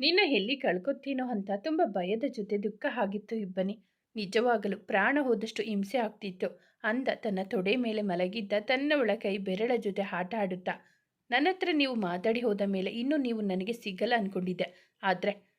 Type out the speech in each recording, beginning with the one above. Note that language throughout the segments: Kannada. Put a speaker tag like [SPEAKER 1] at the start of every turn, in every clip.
[SPEAKER 1] ನಿನ್ನ ಎಲ್ಲಿ ಕಳ್ಕೊತೀನೋ ಅಂತ ತುಂಬ ಭಯದ ಜೊತೆ ದುಃಖ ಆಗಿತ್ತು ಇಬ್ಬನಿ. ನಿಜವಾಗಲು ಪ್ರಾಣ ಹೋದಷ್ಟು ಹಿಂಸೆ ಆಗ್ತಿತ್ತು. ಅಂದ ತನ್ನ ತೊಡೆ ಮೇಲೆ ಮಲಗಿದ್ದ ತನ್ನವಳ ಕೈ ಬೆರಳ ಜೊತೆ ಆಟ ಆಡುತ್ತಾ. ನನ್ನ ಹತ್ರ ನೀವು ಮಾತಾಡಿ ಹೋದ ಮೇಲೆ ಇನ್ನೂ ನೀವು ನನಗೆ ಸಿಗಲ್ಲ ಅಂದ್ಕೊಂಡಿದ್ದೆ ಆದರೆ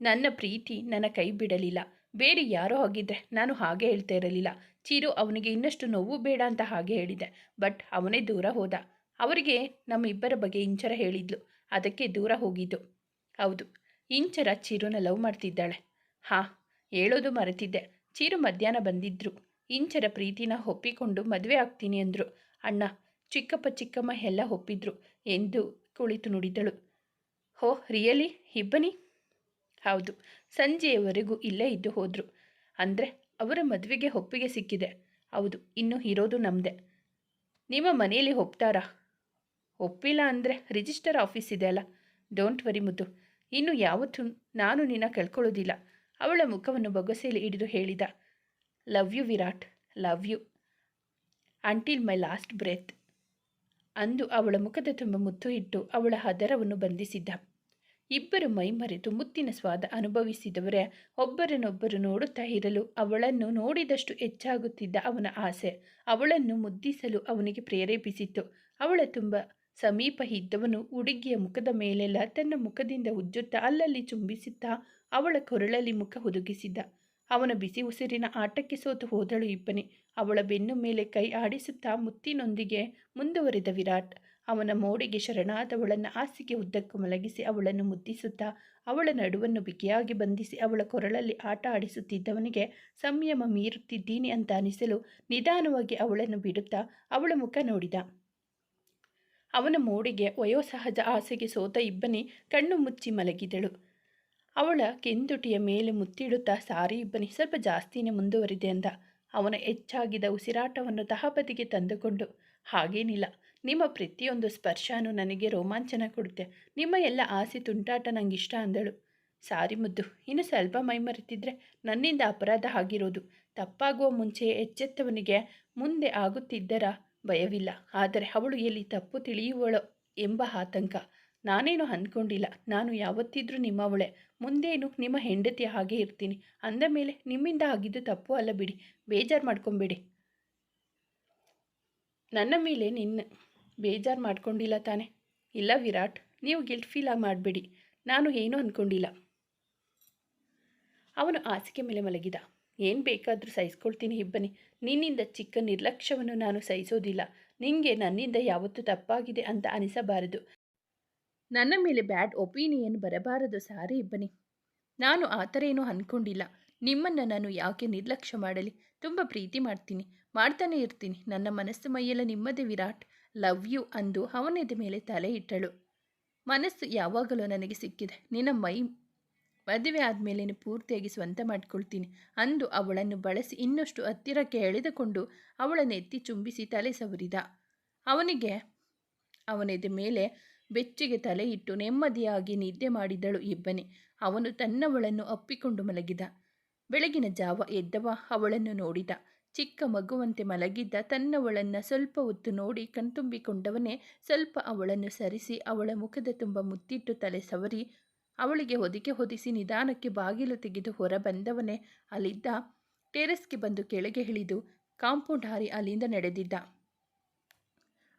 [SPEAKER 1] ನನ್ನ ಪ್ರೀತಿ ನನ್ನ ಕೈ ಬಿಡಲಿಲ್ಲ. ಬೇರೆ ಯಾರೋ ಆಗಿದ್ದರೆ ನಾನು ಹಾಗೆ ಹೇಳ್ತಾ ಇರಲಿಲ್ಲ. ಚೀರು ಅವನಿಗೆ ಇನ್ನಷ್ಟು ನೋವು ಬೇಡ ಅಂತ ಹಾಗೆ ಹೇಳಿದೆ. ಬಟ್ ಅವನೇ ದೂರ ಹೋದ. ಅವರಿಗೆ ನಮ್ಮಿಬ್ಬರ ಬಗ್ಗೆ ಇಂಚರ ಹೇಳಿದ್ಲು. ಅದಕ್ಕೆ ದೂರ ಹೋಗಿದ್ದು. ಹೌದು, ಇಂಚರ ಚಿರುನ ಲವ್ ಮಾಡ್ತಿದ್ದಾಳೆ. ಹಾಂ, ಹೇಳೋದು ಮರೆತಿದ್ದೆ. ಚಿರು ಮಧ್ಯಾಹ್ನ ಬಂದಿದ್ರು. ಇಂಚರ ಪ್ರೀತಿನ ಒಪ್ಪಿಕೊಂಡು ಮದುವೆ ಆಗ್ತೀನಿ ಅಂದರು. ಅಣ್ಣ, ಚಿಕ್ಕಪ್ಪ, ಚಿಕ್ಕಮ್ಮ ಎಲ್ಲ ಒಪ್ಪಿದ್ರು ಎಂದು ಕುಳಿತು ನುಡಿದಳು. ಹೋ, ರಿಯಲಿ? ಇಬ್ಬನಿ? ಹೌದು, ಸಂಜೆಯವರೆಗೂ ಇಲ್ಲೇ ಇದ್ದು ಹೋದರು. ಅಂದರೆ ಅವರ ಮದುವೆಗೆ ಒಪ್ಪಿಗೆ ಸಿಕ್ಕಿದೆ. ಹೌದು, ಇನ್ನು ಇರೋದು ನಮ್ಮದೇ ನಿಮ್ಮ ಮನೆಯಲ್ಲಿ ಒಪ್ತಾರಾ? ಒಪ್ಪಿಲ್ಲ ಅಂದರೆ ರಿಜಿಸ್ಟರ್ ಆಫೀಸ್ ಇದೆ ಅಲ್ಲ ಡೋಂಟ್ ವರಿ ಮುದ್ದು. ಇನ್ನು ಯಾವತ್ತೂ ನಾನು ನಿನ್ನ ಕಳ್ಕೊಳ್ಳೋದಿಲ್ಲ. ಅವಳ ಮುಖವನ್ನು ಬೊಗಸೆಯಲ್ಲಿ ಹಿಡಿದು ಹೇಳಿದ. Love you Virat. Love you until my last breath ಅಂದು ಅವಳ ಮುಖದ ತುಂಬ ಮುತ್ತು ಇಟ್ಟು ಅವಳ ಹದರವನ್ನು ಬಂಧಿಸಿದ್ದ. ಇಬ್ಬರು ಮೈಮರೆತು ಮುತ್ತಿನ ಸ್ವಾದ ಅನುಭವಿಸಿದವರೇ ಒಬ್ಬರನ್ನೊಬ್ಬರು ನೋಡುತ್ತಾ ಇರಲು ಅವಳನ್ನು ನೋಡಿದಷ್ಟು ಹೆಚ್ಚಾಗುತ್ತಿದ್ದ ಅವನ ಆಸೆ ಅವಳನ್ನು ಮುದ್ದಿಸಲು ಅವನಿಗೆ ಪ್ರೇರೇಪಿಸಿತ್ತು. ಅವಳ ತುಂಬ ಸಮೀಪ ಇದ್ದವನು ಹುಡುಗಿಯ ಮುಖದ ಮೇಲೆಲ್ಲ ತನ್ನ ಮುಖದಿಂದ ಉಜ್ಜುತ್ತಾ ಅಲ್ಲಲ್ಲಿ ಚುಂಬಿಸುತ್ತಾ ಅವಳ ಕೊರಳಲ್ಲಿ ಮುಖ ಹುದುಗಿಸಿದ್ದ ಅವನ ಬಿಸಿ ಉಸಿರಿನ ಆಟಕ್ಕೆ ಸೋತು ಹೋದಳು ಇಬ್ಬನೇ. ಅವಳ ಬೆನ್ನು ಮೇಲೆ ಕೈ ಆಡಿಸುತ್ತಾ ಮುತ್ತಿನೊಂದಿಗೆ ಮುಂದುವರಿದ ವಿರಾಟ್. ಅವನ ಮೋಡಿಗೆ ಶರಣಾದವಳನ್ನು ಹಾಸಿಗೆ ಉದ್ದಕ್ಕೂ ಮಲಗಿಸಿ ಅವಳನ್ನು ಮುದ್ದಿಸುತ್ತಾ ಅವಳ ನಡುವನ್ನು ಬಿಗಿಯಾಗಿ ಬಂಧಿಸಿ ಅವಳ ಕೊರಳಲ್ಲಿ ಆಟ ಆಡಿಸುತ್ತಿದ್ದವನಿಗೆ ಸಂಯಮ ಮೀರುತ್ತಿದ್ದೀನಿ ಅಂತ ಅನಿಸಲು ನಿಧಾನವಾಗಿ ಅವಳನ್ನು ಬಿಡುತ್ತಾ ಅವಳ ಮುಖ ನೋಡಿದ. ಅವನ ಮೋಡಿಗೆ ವಯೋಸಹಜ ಆಸೆಗೆ ಸೋತ ಇಬ್ಬನಿ ಕಣ್ಣು ಮುಚ್ಚಿ ಮಲಗಿದಳು. ಅವಳ ಕೆಂದುಟಿಯ ಮೇಲೆ ಮುತ್ತಿಡುತ್ತಾ ಸಾರಿ ಇಬ್ಬನಿ ಸ್ವಲ್ಪ ಜಾಸ್ತಿನೇ ಮುಂದುವರಿದೆ ಅಂದ. ಅವನ ಹೆಚ್ಚಾಗಿದ ಉಸಿರಾಟವನ್ನು ತಹಬದಿಗೆ ತಂದುಕೊಂಡು, ಹಾಗೇನಿಲ್ಲ, ನಿಮ್ಮ ಪ್ರತಿಯೊಂದು ಸ್ಪರ್ಶನೂ ನನಗೆ ರೋಮಾಂಚನ ಕೊಡುತ್ತೆ. ನಿಮ್ಮ ಎಲ್ಲ ಆಸೆ ತುಂಟಾಟ ನಂಗೆ ಇಷ್ಟ ಅಂದಳು. ಸಾರಿ ಮುದ್ದು, ಇನ್ನು ಸ್ವಲ್ಪ ಮೈಮರೆತಿದ್ರೆ ನನ್ನಿಂದ ಅಪರಾಧ ಆಗಿರೋದು. ತಪ್ಪಾಗುವ ಮುಂಚೆ ಎಚ್ಚೆತ್ತವನಿಗೆ ಮುಂದೆ ಆಗುತ್ತಿದ್ದರ? ಭಯವಿಲ್ಲ. ಆದರೆ ಅವಳು ಎಲ್ಲಿ ತಪ್ಪು ತಿಳಿಯುವಳೋ ಎಂಬ ಆತಂಕ. ನಾನೇನು ಅಂದ್ಕೊಂಡಿಲ್ಲ ನಾನು ಯಾವತ್ತಿದ್ರೂ ನಿಮ್ಮವಳೆ. ಮುಂದೇನು ನಿಮ್ಮ ಹೆಂಡತಿ ಹಾಗೆ ಇರ್ತೀನಿ. ಅಂದ ಮೇಲೆ ನಿಮ್ಮಿಂದ ಆಗಿದ್ದು ತಪ್ಪು ಅಲ್ಲ ಬಿಡಿ. ಬೇಜಾರು ಮಾಡ್ಕೊಬೇಡಿ. ನನ್ನ ಮೇಲೆ ನಿನ್ನ ಬೇಜಾರು ಮಾಡ್ಕೊಂಡಿಲ್ಲ ತಾನೆ? ಇಲ್ಲ ವಿರಾಟ್, ನೀವು ಗಿಲ್ಟ್ ಫೀಲ್ ಮಾಡಬೇಡಿ. ನಾನು ಏನೂ ಅಂದ್ಕೊಂಡಿಲ್ಲ ಅವನು ಹಾಸಿಗೆ ಮೇಲೆ ಮಲಗಿದ. ಏನು ಬೇಕಾದರೂ ಸಹಿಸ್ಕೊಳ್ತೀನಿ ಇಬ್ಬನಿ ನಿನ್ನಿಂದ ಚಿಕ್ಕ ನಿರ್ಲಕ್ಷ್ಯವನ್ನು ನಾನು ಸಹಿಸೋದಿಲ್ಲ. ನಿನಗೆ ನನ್ನಿಂದ ಯಾವತ್ತೂ ತಪ್ಪಾಗಿದೆ ಅಂತ ಅನಿಸಬಾರದು. ನನ್ನ ಮೇಲೆ ಬ್ಯಾಡ್ ಒಪಿನಿಯನ್ ಬರಬಾರದು ಸಾರಿ ಇಬ್ಬನಿ ನಾನು ಆ ಥರ ಏನೂ ಅಂದ್ಕೊಂಡಿಲ್ಲ ನಿಮ್ಮನ್ನು ನಾನು ಯಾಕೆ ನಿರ್ಲಕ್ಷ್ಯ ಮಾಡಲಿ? ತುಂಬ ಪ್ರೀತಿ ಮಾಡ್ತೀನಿ. ಮಾಡ್ತಾನೆ ಇರ್ತೀನಿ. ನನ್ನ ಮನಸ್ಸು ಮೈಯೆಲ್ಲ ನಿಮ್ಮದೇ ವಿರಾಟ್. ಲವ್ ಯು ಅಂದು ಅವನದ ಮೇಲೆ ತಲೆ ಇಟ್ಟಳು. ಮನಸ್ಸು ಯಾವಾಗಲೂ ನನಗೆ ಸಿಕ್ಕಿದೆ. ನಿನ್ನ ಮೈ ಮದುವೆ ಆದಮೇಲೆ ಪೂರ್ತಿಯಾಗಿ ಸ್ವಂತ ಮಾಡಿಕೊಳ್ತೀನಿ ಅಂದು ಅವಳನ್ನು ಬಳಸಿ ಇನ್ನಷ್ಟು ಹತ್ತಿರಕ್ಕೆ ಎಳೆದುಕೊಂಡು ಅವಳನ್ನು ಎತ್ತಿ ಚುಂಬಿಸಿ ತಲೆ ಸವರಿದ. ಅವನಿಗೆ ಅವನಿದ ಮೇಲೆ ಬೆಚ್ಚಿಗೆ ತಲೆ ಇಟ್ಟು ನೆಮ್ಮದಿಯಾಗಿ ನಿದ್ದೆ ಮಾಡಿದಳು ಇಬ್ಬನೇ. ಅವನು ತನ್ನವಳನ್ನು ಅಪ್ಪಿಕೊಂಡು ಮಲಗಿದ. ಬೆಳಗಿನ ಜಾವ ಎದ್ದವ ಅವಳನ್ನು ನೋಡಿದ. ಚಿಕ್ಕ ಮಗುವಂತೆ ಮಲಗಿದ್ದ ತನ್ನವಳನ್ನು ಸ್ವಲ್ಪ ಹೊತ್ತು ನೋಡಿ ಕಣ್ತುಂಬಿಕೊಂಡವನೇ ಸ್ವಲ್ಪ ಅವಳನ್ನು ಸರಿಸಿ ಅವಳ ಮುಖದ ತುಂಬ ಮುತ್ತಿಟ್ಟು ತಲೆ ಸವರಿ ಅವಳಿಗೆ ಹೊದಿಕೆ ಹೊದಿಸಿ ನಿಧಾನಕ್ಕೆ ಬಾಗಿಲು ತೆಗೆದು ಹೊರ ಬಂದವನೇ ಅಲ್ಲಿದ್ದ ಟೆರೆಸ್ಗೆ ಬಂದು ಕೆಳಗೆ ಇಳಿದು ಕಾಂಪೌಂಡ್ ಹಾರಿ ಅಲ್ಲಿಂದ ನಡೆದಿದ್ದ.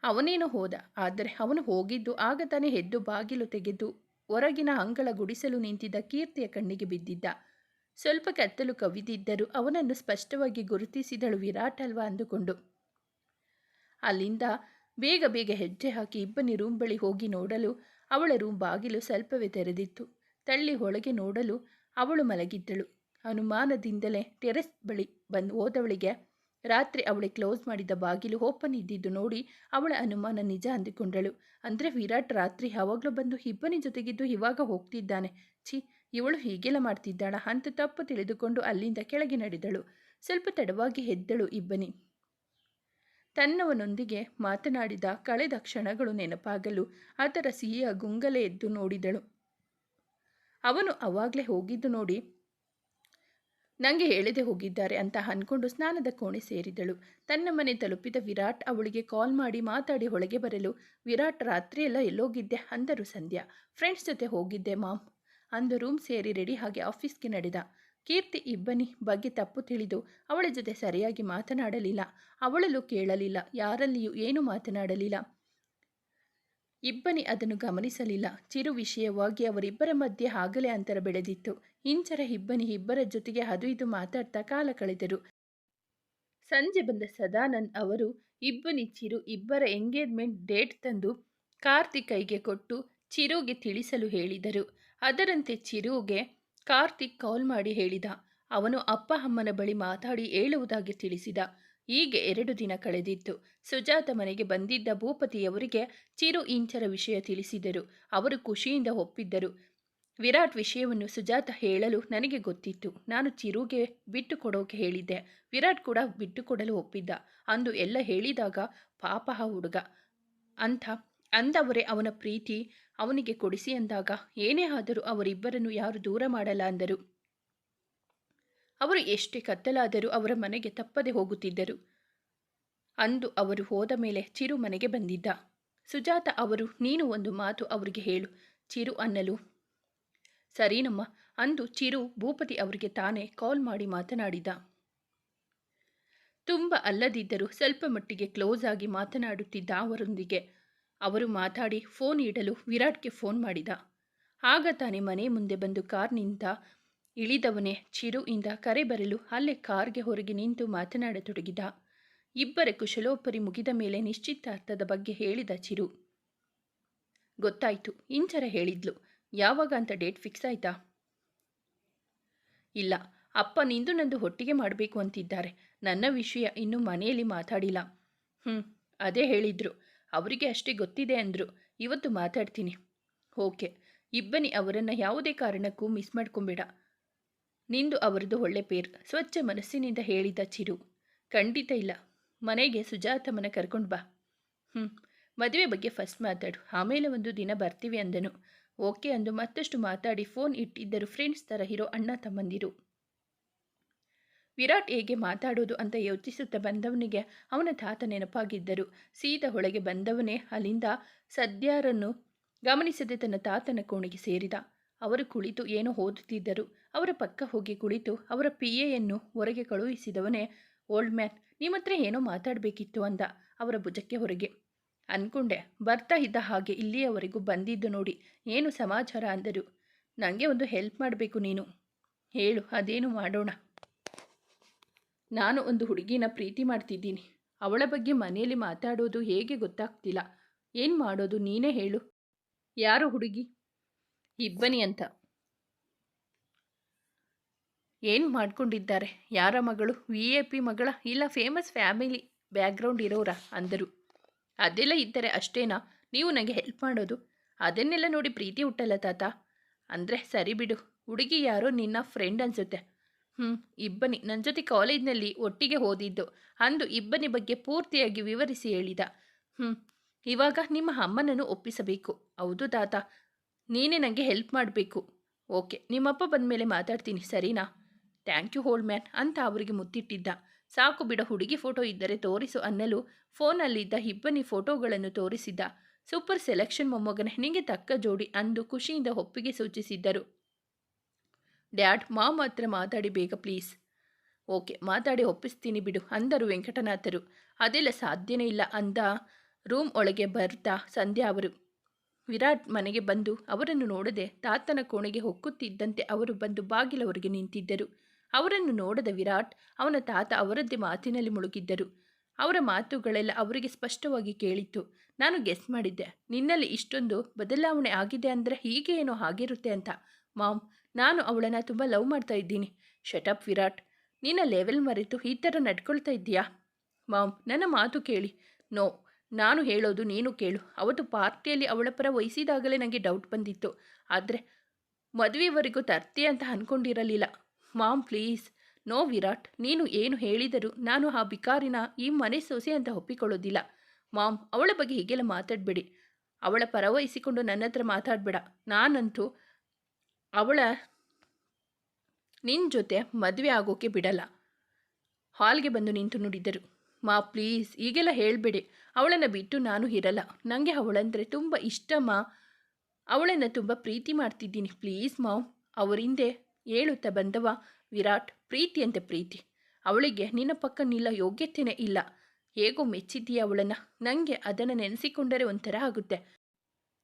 [SPEAKER 1] ಅವನೇನು ಹೋದ, ಆದರೆ ಅವನು ಹೋಗಿದ್ದು ಆಗ ತಾನೇ ಎದ್ದು ಬಾಗಿಲು ತೆಗೆದು ಹೊರಗಿನ ಅಂಗಳ ಗುಡಿಸಲು ನಿಂತಿದ್ದ ಕೀರ್ತಿಯ ಕಣ್ಣಿಗೆ ಬಿದ್ದಿದ್ದ. ಸ್ವಲ್ಪ ಕತ್ತಲು ಕವಿದಿದ್ದರೂ ಅವನನ್ನು ಸ್ಪಷ್ಟವಾಗಿ ಗುರುತಿಸಿದಳು ವಿರಾಟ್ ಅಲ್ವಾ ಅಂದುಕೊಂಡು. ಅಲ್ಲಿಂದ ಬೇಗ ಬೇಗ ಹೆಜ್ಜೆ ಹಾಕಿ ಇಬ್ಬನಿ ರೂಮ್ ಬಳಿ ಹೋಗಿ ನೋಡಲು ಅವಳ ರೂಮ್ ಬಾಗಿಲು ಸ್ವಲ್ಪವೇ ತೆರೆದಿತ್ತು. ತಳ್ಳಿ ಒಳಗೆ ನೋಡಲು ಅವಳು ಮಲಗಿದ್ದಳು. ಅನುಮಾನದಿಂದಲೇ ಟೆರೆಸ್ ಬಳಿ ಬಂದು ಹೋದವಳಿಗೆ ರಾತ್ರಿ ಅವಳೇ ಕ್ಲೋಸ್ ಮಾಡಿದ ಬಾಗಿಲು ಓಪನ್ ಇದ್ದಿದ್ದು ನೋಡಿ ಅವಳ ಅನುಮಾನ ನಿಜ ಅಂದುಕೊಂಡಳು. ಅಂದರೆ ವಿರಾಟ್ ರಾತ್ರಿ ಯಾವಾಗಲೂ ಬಂದು ಇಬ್ಬನಿ ಜೊತೆಗಿದ್ದು ಇವಾಗ ಹೋಗ್ತಿದ್ದಾನೆ. ಛೀ, ಇವಳು ಹೀಗೆಲ್ಲ ಮಾಡ್ತಿದ್ದಾಳ ಅಂತ ತಪ್ಪು ತಿಳಿದುಕೊಂಡು ಅಲ್ಲಿಂದ ಕೆಳಗೆ ನಡೆದಳು. ಸ್ವಲ್ಪ ತಡವಾಗಿ ಎದ್ದಳು ಇಬ್ಬನಿ. ತನ್ನವನೊಂದಿಗೆ ಮಾತನಾಡಿದ ಕಳೆದ ಕ್ಷಣಗಳು ನೆನಪಾಗಲು ಆತರ ಸಿಹಿಯ ಗುಂಗಲೆ ಎದ್ದು ನೋಡಿದಳು. ಅವನು ಅವಾಗಲೇ ಹೋಗಿದ್ದು ನೋಡಿ ನನಗೆ ಹೇಳದೆ ಹೋಗಿದ್ದಾರೆ ಅಂತ ಅಂದ್ಕೊಂಡು ಸ್ನಾನದ ಕೋಣೆ ಸೇರಿದಳು. ತನ್ನ ಮನೆ ತಲುಪಿದ ವಿರಾಟ್ ಅವಳಿಗೆ ಕಾಲ್ ಮಾಡಿ ಮಾತಾಡಿ ಒಳಗೆ ಬರಲು, ವಿರಾಟ್, ರಾತ್ರಿಯೆಲ್ಲ ಎಲ್ಲೋಗಿದ್ದೆ? ಅಂದರು ಸಂಧ್ಯಾ. ಫ್ರೆಂಡ್ಸ್ ಜೊತೆ ಹೋಗಿದ್ದೆ, ಮಾಮ್. ಅಂದು ರೂಮ್ ಸೇರಿ ರೆಡಿ ಹಾಗೆ ಆಫೀಸ್ಗೆ ನಡೆದ. ಕೀರ್ತಿ ಇಬ್ಬನಿ ಬಗ್ಗೆ ತಪ್ಪು ತಿಳಿದು ಅವಳ ಜೊತೆ ಸರಿಯಾಗಿ ಮಾತನಾಡಲಿಲ್ಲ. ಅವಳಲ್ಲೂ ಕೇಳಲಿಲ್ಲ. ಯಾರಲ್ಲಿಯೂ ಏನು ಮಾತನಾಡಲಿಲ್ಲ. ಇಬ್ಬನಿ ಅದನ್ನು ಗಮನಿಸಲಿಲ್ಲ. ಚಿರು ವಿಷಯವಾಗಿ ಅವರಿಬ್ಬರ ಮಧ್ಯೆ ಆಗಲೇ ಅಂತರ ಬೆಳೆದಿತ್ತು. ಇಂಚರ ಇಬ್ಬನಿ ಇಬ್ಬರ ಜೊತೆಗೆ ಅದು ಇದು ಮಾತಾಡ್ತಾ ಕಾಲ ಕಳೆದರು. ಸಂಜೆ ಬಂದ ಸದಾನಂದ್ ಅವರು, ಇಬ್ಬನಿ ಚಿರು ಇಬ್ಬರ ಎಂಗೇಜ್ಮೆಂಟ್ ಡೇಟ್ ತಂದು ಕಾರ್ತಿಕ್ ಕೈಗೆ ಕೊಟ್ಟು ಚಿರುಗೆ ತಿಳಿಸಲು ಹೇಳಿದರು. ಅದರಂತೆ ಚಿರುಗೆ ಕಾರ್ತಿಕ್ ಕಾಲ್ ಮಾಡಿ ಹೇಳಿದ. ಅವನು ಅಪ್ಪ ಅಮ್ಮನ ಬಳಿ ಮಾತಾಡಿ ಹೇಳುವುದಾಗಿ ತಿಳಿಸಿದ. ಹೀಗೆ ಎರಡು ದಿನ ಕಳೆದಿತ್ತು. ಸುಜಾತ ಮನೆಗೆ ಬಂದಿದ್ದ ಭೂಪತಿಯವರಿಗೆ ಚಿರು ಇಂಚರ ವಿಷಯ ತಿಳಿಸಿದರು. ಅವರು ಖುಷಿಯಿಂದ ಒಪ್ಪಿದ್ದರು. ವಿರಾಟ್ ವಿಷಯವನ್ನು ಸುಜಾತ ಹೇಳಲು ನನಗೆ ಗೊತ್ತಿತ್ತು. ನಾನು ಚಿರುಗೆ ಬಿಟ್ಟು ಕೊಡೋಕೆ ಹೇಳಿದ್ದೆ. ವಿರಾಟ್ ಕೂಡ ಬಿಟ್ಟು ಕೊಡಲು ಒಪ್ಪಿದ್ದ. ಅಂದು ಎಲ್ಲ ಹೇಳಿದಾಗ ಪಾಪ ಹುಡುಗ. ಅಂತ ಅಂದವರೇ ಅವನ ಪ್ರೀತಿ ಅವನಿಗೆ ಕೊಡಿಸಿ ಅಂದಾಗ, ಏನೇ ಆದರೂ ಅವರಿಬ್ಬರನ್ನು ಯಾರು ದೂರ ಮಾಡಲ್ಲ ಅಂದರು. ಅವರು ಎಷ್ಟೇ ಕತ್ತಲಾದರೂ ಅವರ ಮನೆಗೆ ತಪ್ಪದೆ ಹೋಗುತ್ತಿದ್ದರು. ಅಂದು ಅವರು ಹೋದ ಮೇಲೆ ಚಿರು ಮನೆಗೆ ಬಂದಿದ್ದ. ಸುಜಾತ ಅವರು, ನೀನು ಒಂದು ಮಾತು ಅವರಿಗೆ ಹೇಳು. ಚಿರು ಅನ್ನಲು ಸರಿನಮ್ಮ ಅಂದು ಚಿರು ಭೂಪತಿ ಅವರಿಗೆ ತಾನೇ ಕಾಲ್ ಮಾಡಿ ಮಾತನಾಡಿದ. ತುಂಬ ಅಲ್ಲದಿದ್ದರೂ ಸ್ವಲ್ಪ ಮಟ್ಟಿಗೆ ಕ್ಲೋಸ್ ಆಗಿ ಮಾತನಾಡುತ್ತಿದ್ದ ಅವರೊಂದಿಗೆ ಅವರು ಮಾತಾಡಿ ಫೋನ್ ಇಡಲು ವಿರಾಟ್ಗೆ ಫೋನ್ ಮಾಡಿದ. ಆಗ ತಾನೇ ಮನೆ ಮುಂದೆ ಬಂದು ಕಾರ್ ನಿಂತ ಇಳಿದವನೇ ಚಿರು ಇಂದ ಕರೆ ಬರಲು ಅಲ್ಲೇ ಕಾರ್ಗೆ ಹೊರಗೆ ನಿಂತು ಮಾತನಾಡತೊಡಗಿದ. ಇಬ್ಬರ ಕುಶಲೋಪರಿ ಮುಗಿದ ಮೇಲೆ ನಿಶ್ಚಿತಾರ್ಥದ ಬಗ್ಗೆ ಹೇಳಿದ ಚಿರು. ಗೊತ್ತಾಯ್ತು, ಇಂಚರ ಹೇಳಿದ್ಲು. ಯಾವಾಗ ಅಂತ ಡೇಟ್ ಫಿಕ್ಸ್ ಆಯ್ತಾ? ಇಲ್ಲ, ಅಪ್ಪ ನಿಂದು ನಂದು ಒಟ್ಟಿಗೆ ಮಾಡಬೇಕು ಅಂತಿದ್ದಾರೆ. ನನ್ನ ವಿಷಯ ಇನ್ನೂ ಮನೆಯಲ್ಲಿ ಮಾತಾಡಿಲ್ಲ. ಹ್ಞೂ ಅದೇ ಹೇಳಿದ್ರು. ಅವರಿಗೆ ಅಷ್ಟೇ ಗೊತ್ತಿದೆ ಅಂದರು. ಇವತ್ತು ಮಾತಾಡ್ತೀನಿ. ಓಕೆ. ಇಬ್ಬನಿ ಅವರನ್ನು ಯಾವುದೇ ಕಾರಣಕ್ಕೂ ಮಿಸ್ ಮಾಡ್ಕೊಂಬೇಡ. ನಿಂದು ಅವರದು ಒಳ್ಳೆ ಪೇರ್. ಸ್ವಚ್ಛ ಮನಸ್ಸಿನಿಂದ ಹೇಳಿದ ಚಿರು. ಖಂಡಿತ ಇಲ್ಲ. ಮನೆಗೆ ಸುಜಾತಮ್ಮನ ಕರ್ಕೊಂಡು ಬಾ. ಹ್ಞೂ ಮದುವೆ ಬಗ್ಗೆ ಫಸ್ಟ್ ಮಾತಾಡು. ಆಮೇಲೆ ಒಂದು ದಿನ ಬರ್ತೀವಿ ಅಂದನು. ಓಕೆ ಅಂದು ಮತ್ತಷ್ಟು ಮಾತಾಡಿ ಫೋನ್ ಇಟ್ಟಿದ್ದರು ಫ್ರೆಂಡ್ಸ್ ಥರ ಇರೋ ಅಣ್ಣ ತಮ್ಮಂದಿರು. ವಿರಾಟ್ ಹೇಗೆ ಮಾತಾಡೋದು ಅಂತ ಯೋಚಿಸುತ್ತಾ ಬಂದವನಿಗೆ ಅವನ ತಾತ ನೆನಪಾಗಿದ್ದರು. ಸೀದ ಒಳಗೆ ಬಂದವನೇ ಅಲ್ಲಿಂದ ಸದ್ಯಾರನ್ನು ಗಮನಿಸದೆ ತನ್ನ ತಾತನ ಕೋಣೆಗೆ ಸೇರಿದ. ಅವರು ಕುಳಿತು ಏನೋ ಓದುತ್ತಿದ್ದರು. ಅವರ ಪಕ್ಕ ಹೋಗಿ ಕುಳಿತು ಅವರ ಪಿ ಎಯನ್ನು ಹೊರಗೆ ಕಳುಹಿಸಿದವನೇ, ಓಲ್ಡ್ ಮ್ಯಾನ್, ನಿಮ್ಮ ಹತ್ರ ಏನೋ ಮಾತಾಡಬೇಕಿತ್ತು ಅಂದ. ಅವರ ಭುಜಕ್ಕೆ ಹೊರಗೆ ಅಂದ್ಕೊಂಡೆ ಬರ್ತಾ ಇದ್ದ ಹಾಗೆ ಇಲ್ಲಿಯವರೆಗೂ ಬಂದಿದ್ದು ನೋಡಿ, ಏನು ಸಮಾಚಾರ ಅಂದರು? ನನಗೆ ಒಂದು ಹೆಲ್ಪ್ ಮಾಡಬೇಕು ನೀನು. ಹೇಳು, ಅದೇನು ಮಾಡೋಣ? ನಾನು ಒಂದು ಹುಡುಗಿನ ಪ್ರೀತಿ ಮಾಡ್ತಿದ್ದೀನಿ. ಅವಳ ಬಗ್ಗೆ ಮನೆಯಲ್ಲಿ ಮಾತಾಡೋದು ಹೇಗೆ ಗೊತ್ತಾಗ್ತಿಲ್ಲ. ಏನು ಮಾಡೋದು ನೀನೇ ಹೇಳು. ಯಾರು ಹುಡುಗಿ? ಇಬ್ಬನಿ ಅಂತ. ಏನು ಮಾಡ್ಕೊಂಡಿದ್ದಾರೆ? ಯಾರ ಮಗಳು? ವಿ ಎ ಪಿ ಮಗಳ? ಇಲ್ಲ ಫೇಮಸ್ ಫ್ಯಾಮಿಲಿ ಬ್ಯಾಕ್ಗ್ರೌಂಡ್ ಇರೋರಾ? ಅಂದರು. ಅದೆಲ್ಲ ಇದ್ದರೆ ಅಷ್ಟೇನಾ? ನೀವು ನನಗೆ ಹೆಲ್ಪ್ ಮಾಡೋದು? ಅದನ್ನೆಲ್ಲ ನೋಡಿ ಪ್ರೀತಿ ಹುಟ್ಟಲ್ಲ ತಾತ. ಅಂದರೆ ಸರಿ ಬಿಡು. ಹುಡುಗಿ ಯಾರೋ ನಿನ್ನ ಫ್ರೆಂಡ್ ಅನಿಸುತ್ತೆ. ಹ್ಞೂ ಇಬ್ಬನಿ ನನ್ನ ಜೊತೆ ಕಾಲೇಜ್ನಲ್ಲಿ ಒಟ್ಟಿಗೆ ಓದಿದ್ದು. ಅಂದು ಇಬ್ಬನಿ ಬಗ್ಗೆ ಪೂರ್ತಿಯಾಗಿ ವಿವರಿಸಿ ಹೇಳಿದ. ಹ್ಞೂ ಇವಾಗ ನಿಮ್ಮ ಅಮ್ಮನನ್ನು ಒಪ್ಪಿಸಬೇಕು. ಹೌದು ತಾತ, ನೀನೇ ನನಗೆ ಹೆಲ್ಪ್ ಮಾಡಬೇಕು. ಓಕೆ, ನಿಮ್ಮಪ್ಪ ಬಂದ ಮೇಲೆ ಮಾತಾಡ್ತೀನಿ, ಸರಿನಾ? ಥ್ಯಾಂಕ್ ಯು ಹೋಲ್ಡ್ ಮ್ಯಾನ್ ಅಂತ ಅವರಿಗೆ ಮುತ್ತಿಟ್ಟಿದ್ದ. ಸಾಕು ಬಿಡ, ಹುಡುಗಿ ಫೋಟೋ ಇದ್ದರೆ ತೋರಿಸು ಅನ್ನಲು ಫೋನಲ್ಲಿದ್ದ ಇಬ್ಬನಿ ಫೋಟೋಗಳನ್ನು ತೋರಿಸಿದ್ದ. ಸೂಪರ್ ಸೆಲೆಕ್ಷನ್ ಮೊಮ್ಮಗನ ನಿನಗೆ ತಕ್ಕ ಜೋಡಿ ಅಂದು ಖುಷಿಯಿಂದ ಒಪ್ಪಿಗೆ ಸೂಚಿಸಿದ್ದರು. ಡ್ಯಾಡ್, ಮಾಮ್ ಮಾತ್ರ ಮಾತಾಡಿ ಬೇಗ ಪ್ಲೀಸ್. ಓಕೆ, ಮಾತಾಡಿ ಒಪ್ಪಿಸ್ತೀನಿ ಬಿಡು, ಅಂದರು ವೆಂಕಟನಾಥರು. ಅದೆಲ್ಲ ಸಾಧ್ಯನೇ ಇಲ್ಲ ಅಂದ ರೂಮ್ ಒಳಗೆ ಬರ್ತಾ ಸಂಧ್ಯಾ ಅವರು. ವಿರಾಟ್ ಮನೆಗೆ ಬಂದು ಅವರನ್ನು ನೋಡದೆ ತಾತನ ಕೋಣೆಗೆ ಹೊಕ್ಕುತ್ತಿದ್ದಂತೆ ಅವರು ಬಂದು ಬಾಗಿಲವರಿಗೆ ನಿಂತಿದ್ದರು. ಅವರನ್ನು ನೋಡದ ವಿರಾಟ್ ಅವನ ತಾತ ಅವರದ್ದೇ ಮಾತಿನಲ್ಲಿ ಮುಳುಗಿದ್ದರು. ಅವರ ಮಾತುಗಳೆಲ್ಲ ಅವರಿಗೆ ಸ್ಪಷ್ಟವಾಗಿ ಕೇಳಿತ್ತು. ನಾನು ಗೆಸ್ ಮಾಡಿದ್ದೆ. ನಿನ್ನಲ್ಲಿ ಇಷ್ಟೊಂದು ಬದಲಾವಣೆ ಆಗಿದೆ ಅಂದರೆ ಹೀಗೆ ಏನೋ ಆಗಿರುತ್ತೆ ಅಂತ. ಮಾಮ್ ನಾನು ಅವಳನ್ನು ತುಂಬ ಲವ್ ಮಾಡ್ತಾ ಇದ್ದೀನಿ. Shut up Virat. ನಿನ್ನ ಲೆವೆಲ್ ಮರೆತು ಈ ಥರ ನಡ್ಕೊಳ್ತಾ ಇದ್ದೀಯಾ? ಮಾಮ್ ನನ್ನ ಮಾತು ಕೇಳಿ. ನೋ ನಾನು ಹೇಳೋದು ನೀನು ಕೇಳು. ಅವತ್ತು ಪಾರ್ಟಿಯಲ್ಲಿ ಅವಳ ಪರ ವಹಿಸಿದಾಗಲೇ ನನಗೆ ಡೌಟ್ ಬಂದಿತ್ತು. ಆದರೆ ಮದುವೆವರೆಗೂ ತರ್ತಿ ಅಂತ ಅಂದ್ಕೊಂಡಿರಲಿಲ್ಲ ಮಾಮ್ ಪ್ಲೀಸ್ ನೋ ವಿರಾಟ್, ನೀನು ಏನು ಹೇಳಿದರೂ ನಾನು ಆ ಬಿಕಾರಿನ ಈ ಮನೆ ಸೊಸೆ ಅಂತ ಒಪ್ಪಿಕೊಳ್ಳೋದಿಲ್ಲ. ಮಾಮ್ ಅವಳ ಬಗ್ಗೆ ಹೀಗೆಲ್ಲ ಮಾತಾಡಬೇಡಿ. ಅವಳ ಪರವಹಿಸಿಕೊಂಡು ನನ್ನ ಹತ್ರ ಮಾತಾಡಬೇಡ. ನಾನಂತೂ ಅವಳ ನಿನ್ನ ಜೊತೆ ಮದುವೆ ಆಗೋಕೆ ಬಿಡಲ್ಲ. ಹಾಲ್ಗೆ ಬಂದು ನಿಂತು ನುಡಿದರು. ಮಾ, ಪ್ಲೀಸ್, ಈಗೆಲ್ಲ ಹೇಳಬೇಡಿ. ಅವಳನ್ನು ಬಿಟ್ಟು ನಾನು ಇರಲ್ಲ. ನನಗೆ ಅವಳಂದರೆ ತುಂಬ ಇಷ್ಟ, ಮಾ. ಅವಳನ್ನು ತುಂಬ ಪ್ರೀತಿ ಮಾಡ್ತಿದ್ದೀನಿ. ಪ್ಲೀಸ್ ಮಾವ್ ಅವರಿಂದೆ ಹೇಳುತ್ತಾ ಬಂದವ? ವಿರಾಟ್, ಪ್ರೀತಿ ಅಂತ ಪ್ರೀತಿ. ಅವಳಿಗೆ ನಿನ್ನ ಪಕ್ಕ ನಿಲ್ಲ ಯೋಗ್ಯತೆಯೇ ಇಲ್ಲ. ಹೇಗೋ ಮೆಚ್ಚಿದ್ದೀಯ ಅವಳನ್ನು. ನನಗೆ ಅದನ್ನು ನೆನೆಸಿಕೊಂಡರೆ ಒಂಥರ ಆಗುತ್ತೆ.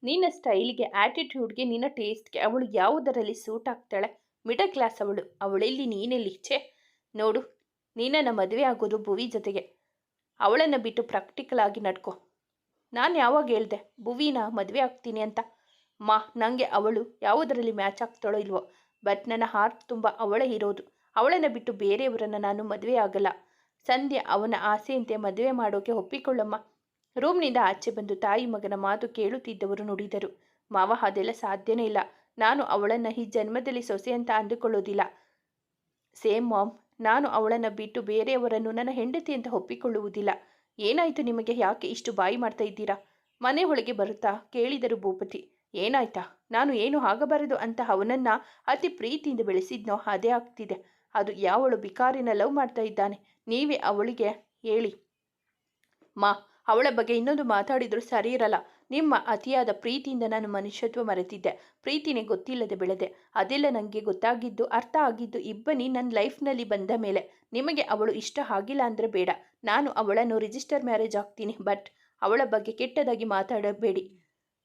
[SPEAKER 1] ನಿನ್ನ ಸ್ಟೈಲ್ಗೆ ಆ್ಯಟಿಟ್ಯೂಡ್ಗೆ ನಿನ್ನ ಟೇಸ್ಟ್ಗೆ ಅವಳು ಯಾವುದರಲ್ಲಿ ಸೂಟ್ ಆಗ್ತಾಳೆ? ಮಿಡಲ್ ಕ್ಲಾಸ್ ಅವಳು. ಅವಳೆಲ್ಲಿ ನೀನೆಲ್ಲಿ ಛೇ ನೋಡು ನೀನನ್ನು ಮದುವೆ ಆಗೋದು ಭುವಿ ಜೊತೆಗೆ. ಅವಳನ್ನು ಬಿಟ್ಟು ಪ್ರಾಕ್ಟಿಕಲ್ ಆಗಿ ನಡ್ಕೊ. ನಾನು ಯಾವಾಗ ಹೇಳ್ದೆ, ಭುವಿನ ಮದುವೆ ಆಗ್ತೀನಿ ಅಂತ? ಮಾ ನನಗೆ ಅವಳು ಯಾವುದರಲ್ಲಿ ಮ್ಯಾಚ್ ಆಗ್ತಾಳೋ ಇಲ್ವೋ? ಬಟ್ ನನ್ನ ಹಾರ್ಟ್ ತುಂಬ ಅವಳೇ ಇರೋದು. ಅವಳನ್ನು ಬಿಟ್ಟು ಬೇರೆಯವರನ್ನು ನಾನು ಮದುವೆ ಆಗಲ್ಲ. ಸಂಧ್ಯಾ ಅವನ ಆಸೆಯಂತೆ ಮದುವೆ ಮಾಡೋಕೆ ಒಪ್ಪಿಕೊಳ್ಳಮ್ಮ. ರೂಮ್ನಿಂದ ಆಚೆ ಬಂದು ತಾಯಿ ಮಗನ ಮಾತು ಕೇಳುತ್ತಿದ್ದವರು ನುಡಿದರು. ಮಾವ, ಅದೆಲ್ಲ ಸಾಧ್ಯನೇ ಇಲ್ಲ. ನಾನು ಅವಳನ್ನು ಈ ಜನ್ಮದಲ್ಲಿ ಸೊಸೆ ಅಂತ ಅಂದುಕೊಳ್ಳೋದಿಲ್ಲ. ಸೇಮ್ ಮಾಮ್, ನಾನು ಅವಳನ್ನು ಬಿಟ್ಟು ಬೇರೆಯವರನ್ನು ನನ್ನ ಹೆಂಡತಿ ಅಂತ ಒಪ್ಪಿಕೊಳ್ಳುವುದಿಲ್ಲ. ಏನಾಯಿತು ನಿಮಗೆ? ಯಾಕೆ ಇಷ್ಟು ಬಾಯಿ ಮಾಡ್ತಾ ಇದ್ದೀರಾ? ಮನೆ ಒಳಗೆ ಬರುತ್ತಾ? ಕೇಳಿದರು ಭೂಪತಿ. ಏನಾಯ್ತಾ? ನಾನು ಏನು ಆಗಬಾರದು ಅಂತ ಅವನನ್ನು ಅತಿ ಪ್ರೀತಿಯಿಂದ ಬೆಳೆಸಿದ್ನೋ ಅದೇ ಆಗ್ತಿದೆ. ಅದು ಯಾವಳು ಬಿಕಾರಿನ ಲವ್ ಮಾಡ್ತಾ ಇದ್ದಾನೆ. ನೀವೇ ಅವಳಿಗೆ ಹೇಳಿ. ಮಾ ಅವಳ ಬಗ್ಗೆ ಇನ್ನೊಂದು ಮಾತಾಡಿದರೂ ಸರಿ ಇರಲ್ಲ. ನಿಮ್ಮ ಅತಿಯಾದ ಪ್ರೀತಿಯಿಂದ ನಾನು ಮನುಷ್ಯತ್ವ ಮರೆತಿದ್ದೆ. ಪ್ರೀತಿನೇ ಗೊತ್ತಿಲ್ಲದೆ ಬೆಳೆದೆ. ಅದೆಲ್ಲ ನನಗೆ ಗೊತ್ತಾಗಿದ್ದು, ಅರ್ಥ ಆಗಿದ್ದು ಇಬ್ಬನಿ ನನ್ನ ಲೈಫ್ನಲ್ಲಿ ಬಂದ ಮೇಲೆ. ನಿಮಗೆ ಅವಳು ಇಷ್ಟ ಆಗಿಲ್ಲ ಅಂದರೆ ಬೇಡ. ನಾನು ಅವಳನ್ನು ರಿಜಿಸ್ಟರ್ ಮ್ಯಾರೇಜ್ ಆಗ್ತೀನಿ, ಬಟ್ ಅವಳ ಬಗ್ಗೆ ಕೆಟ್ಟದಾಗಿ ಮಾತಾಡಬೇಡಿ.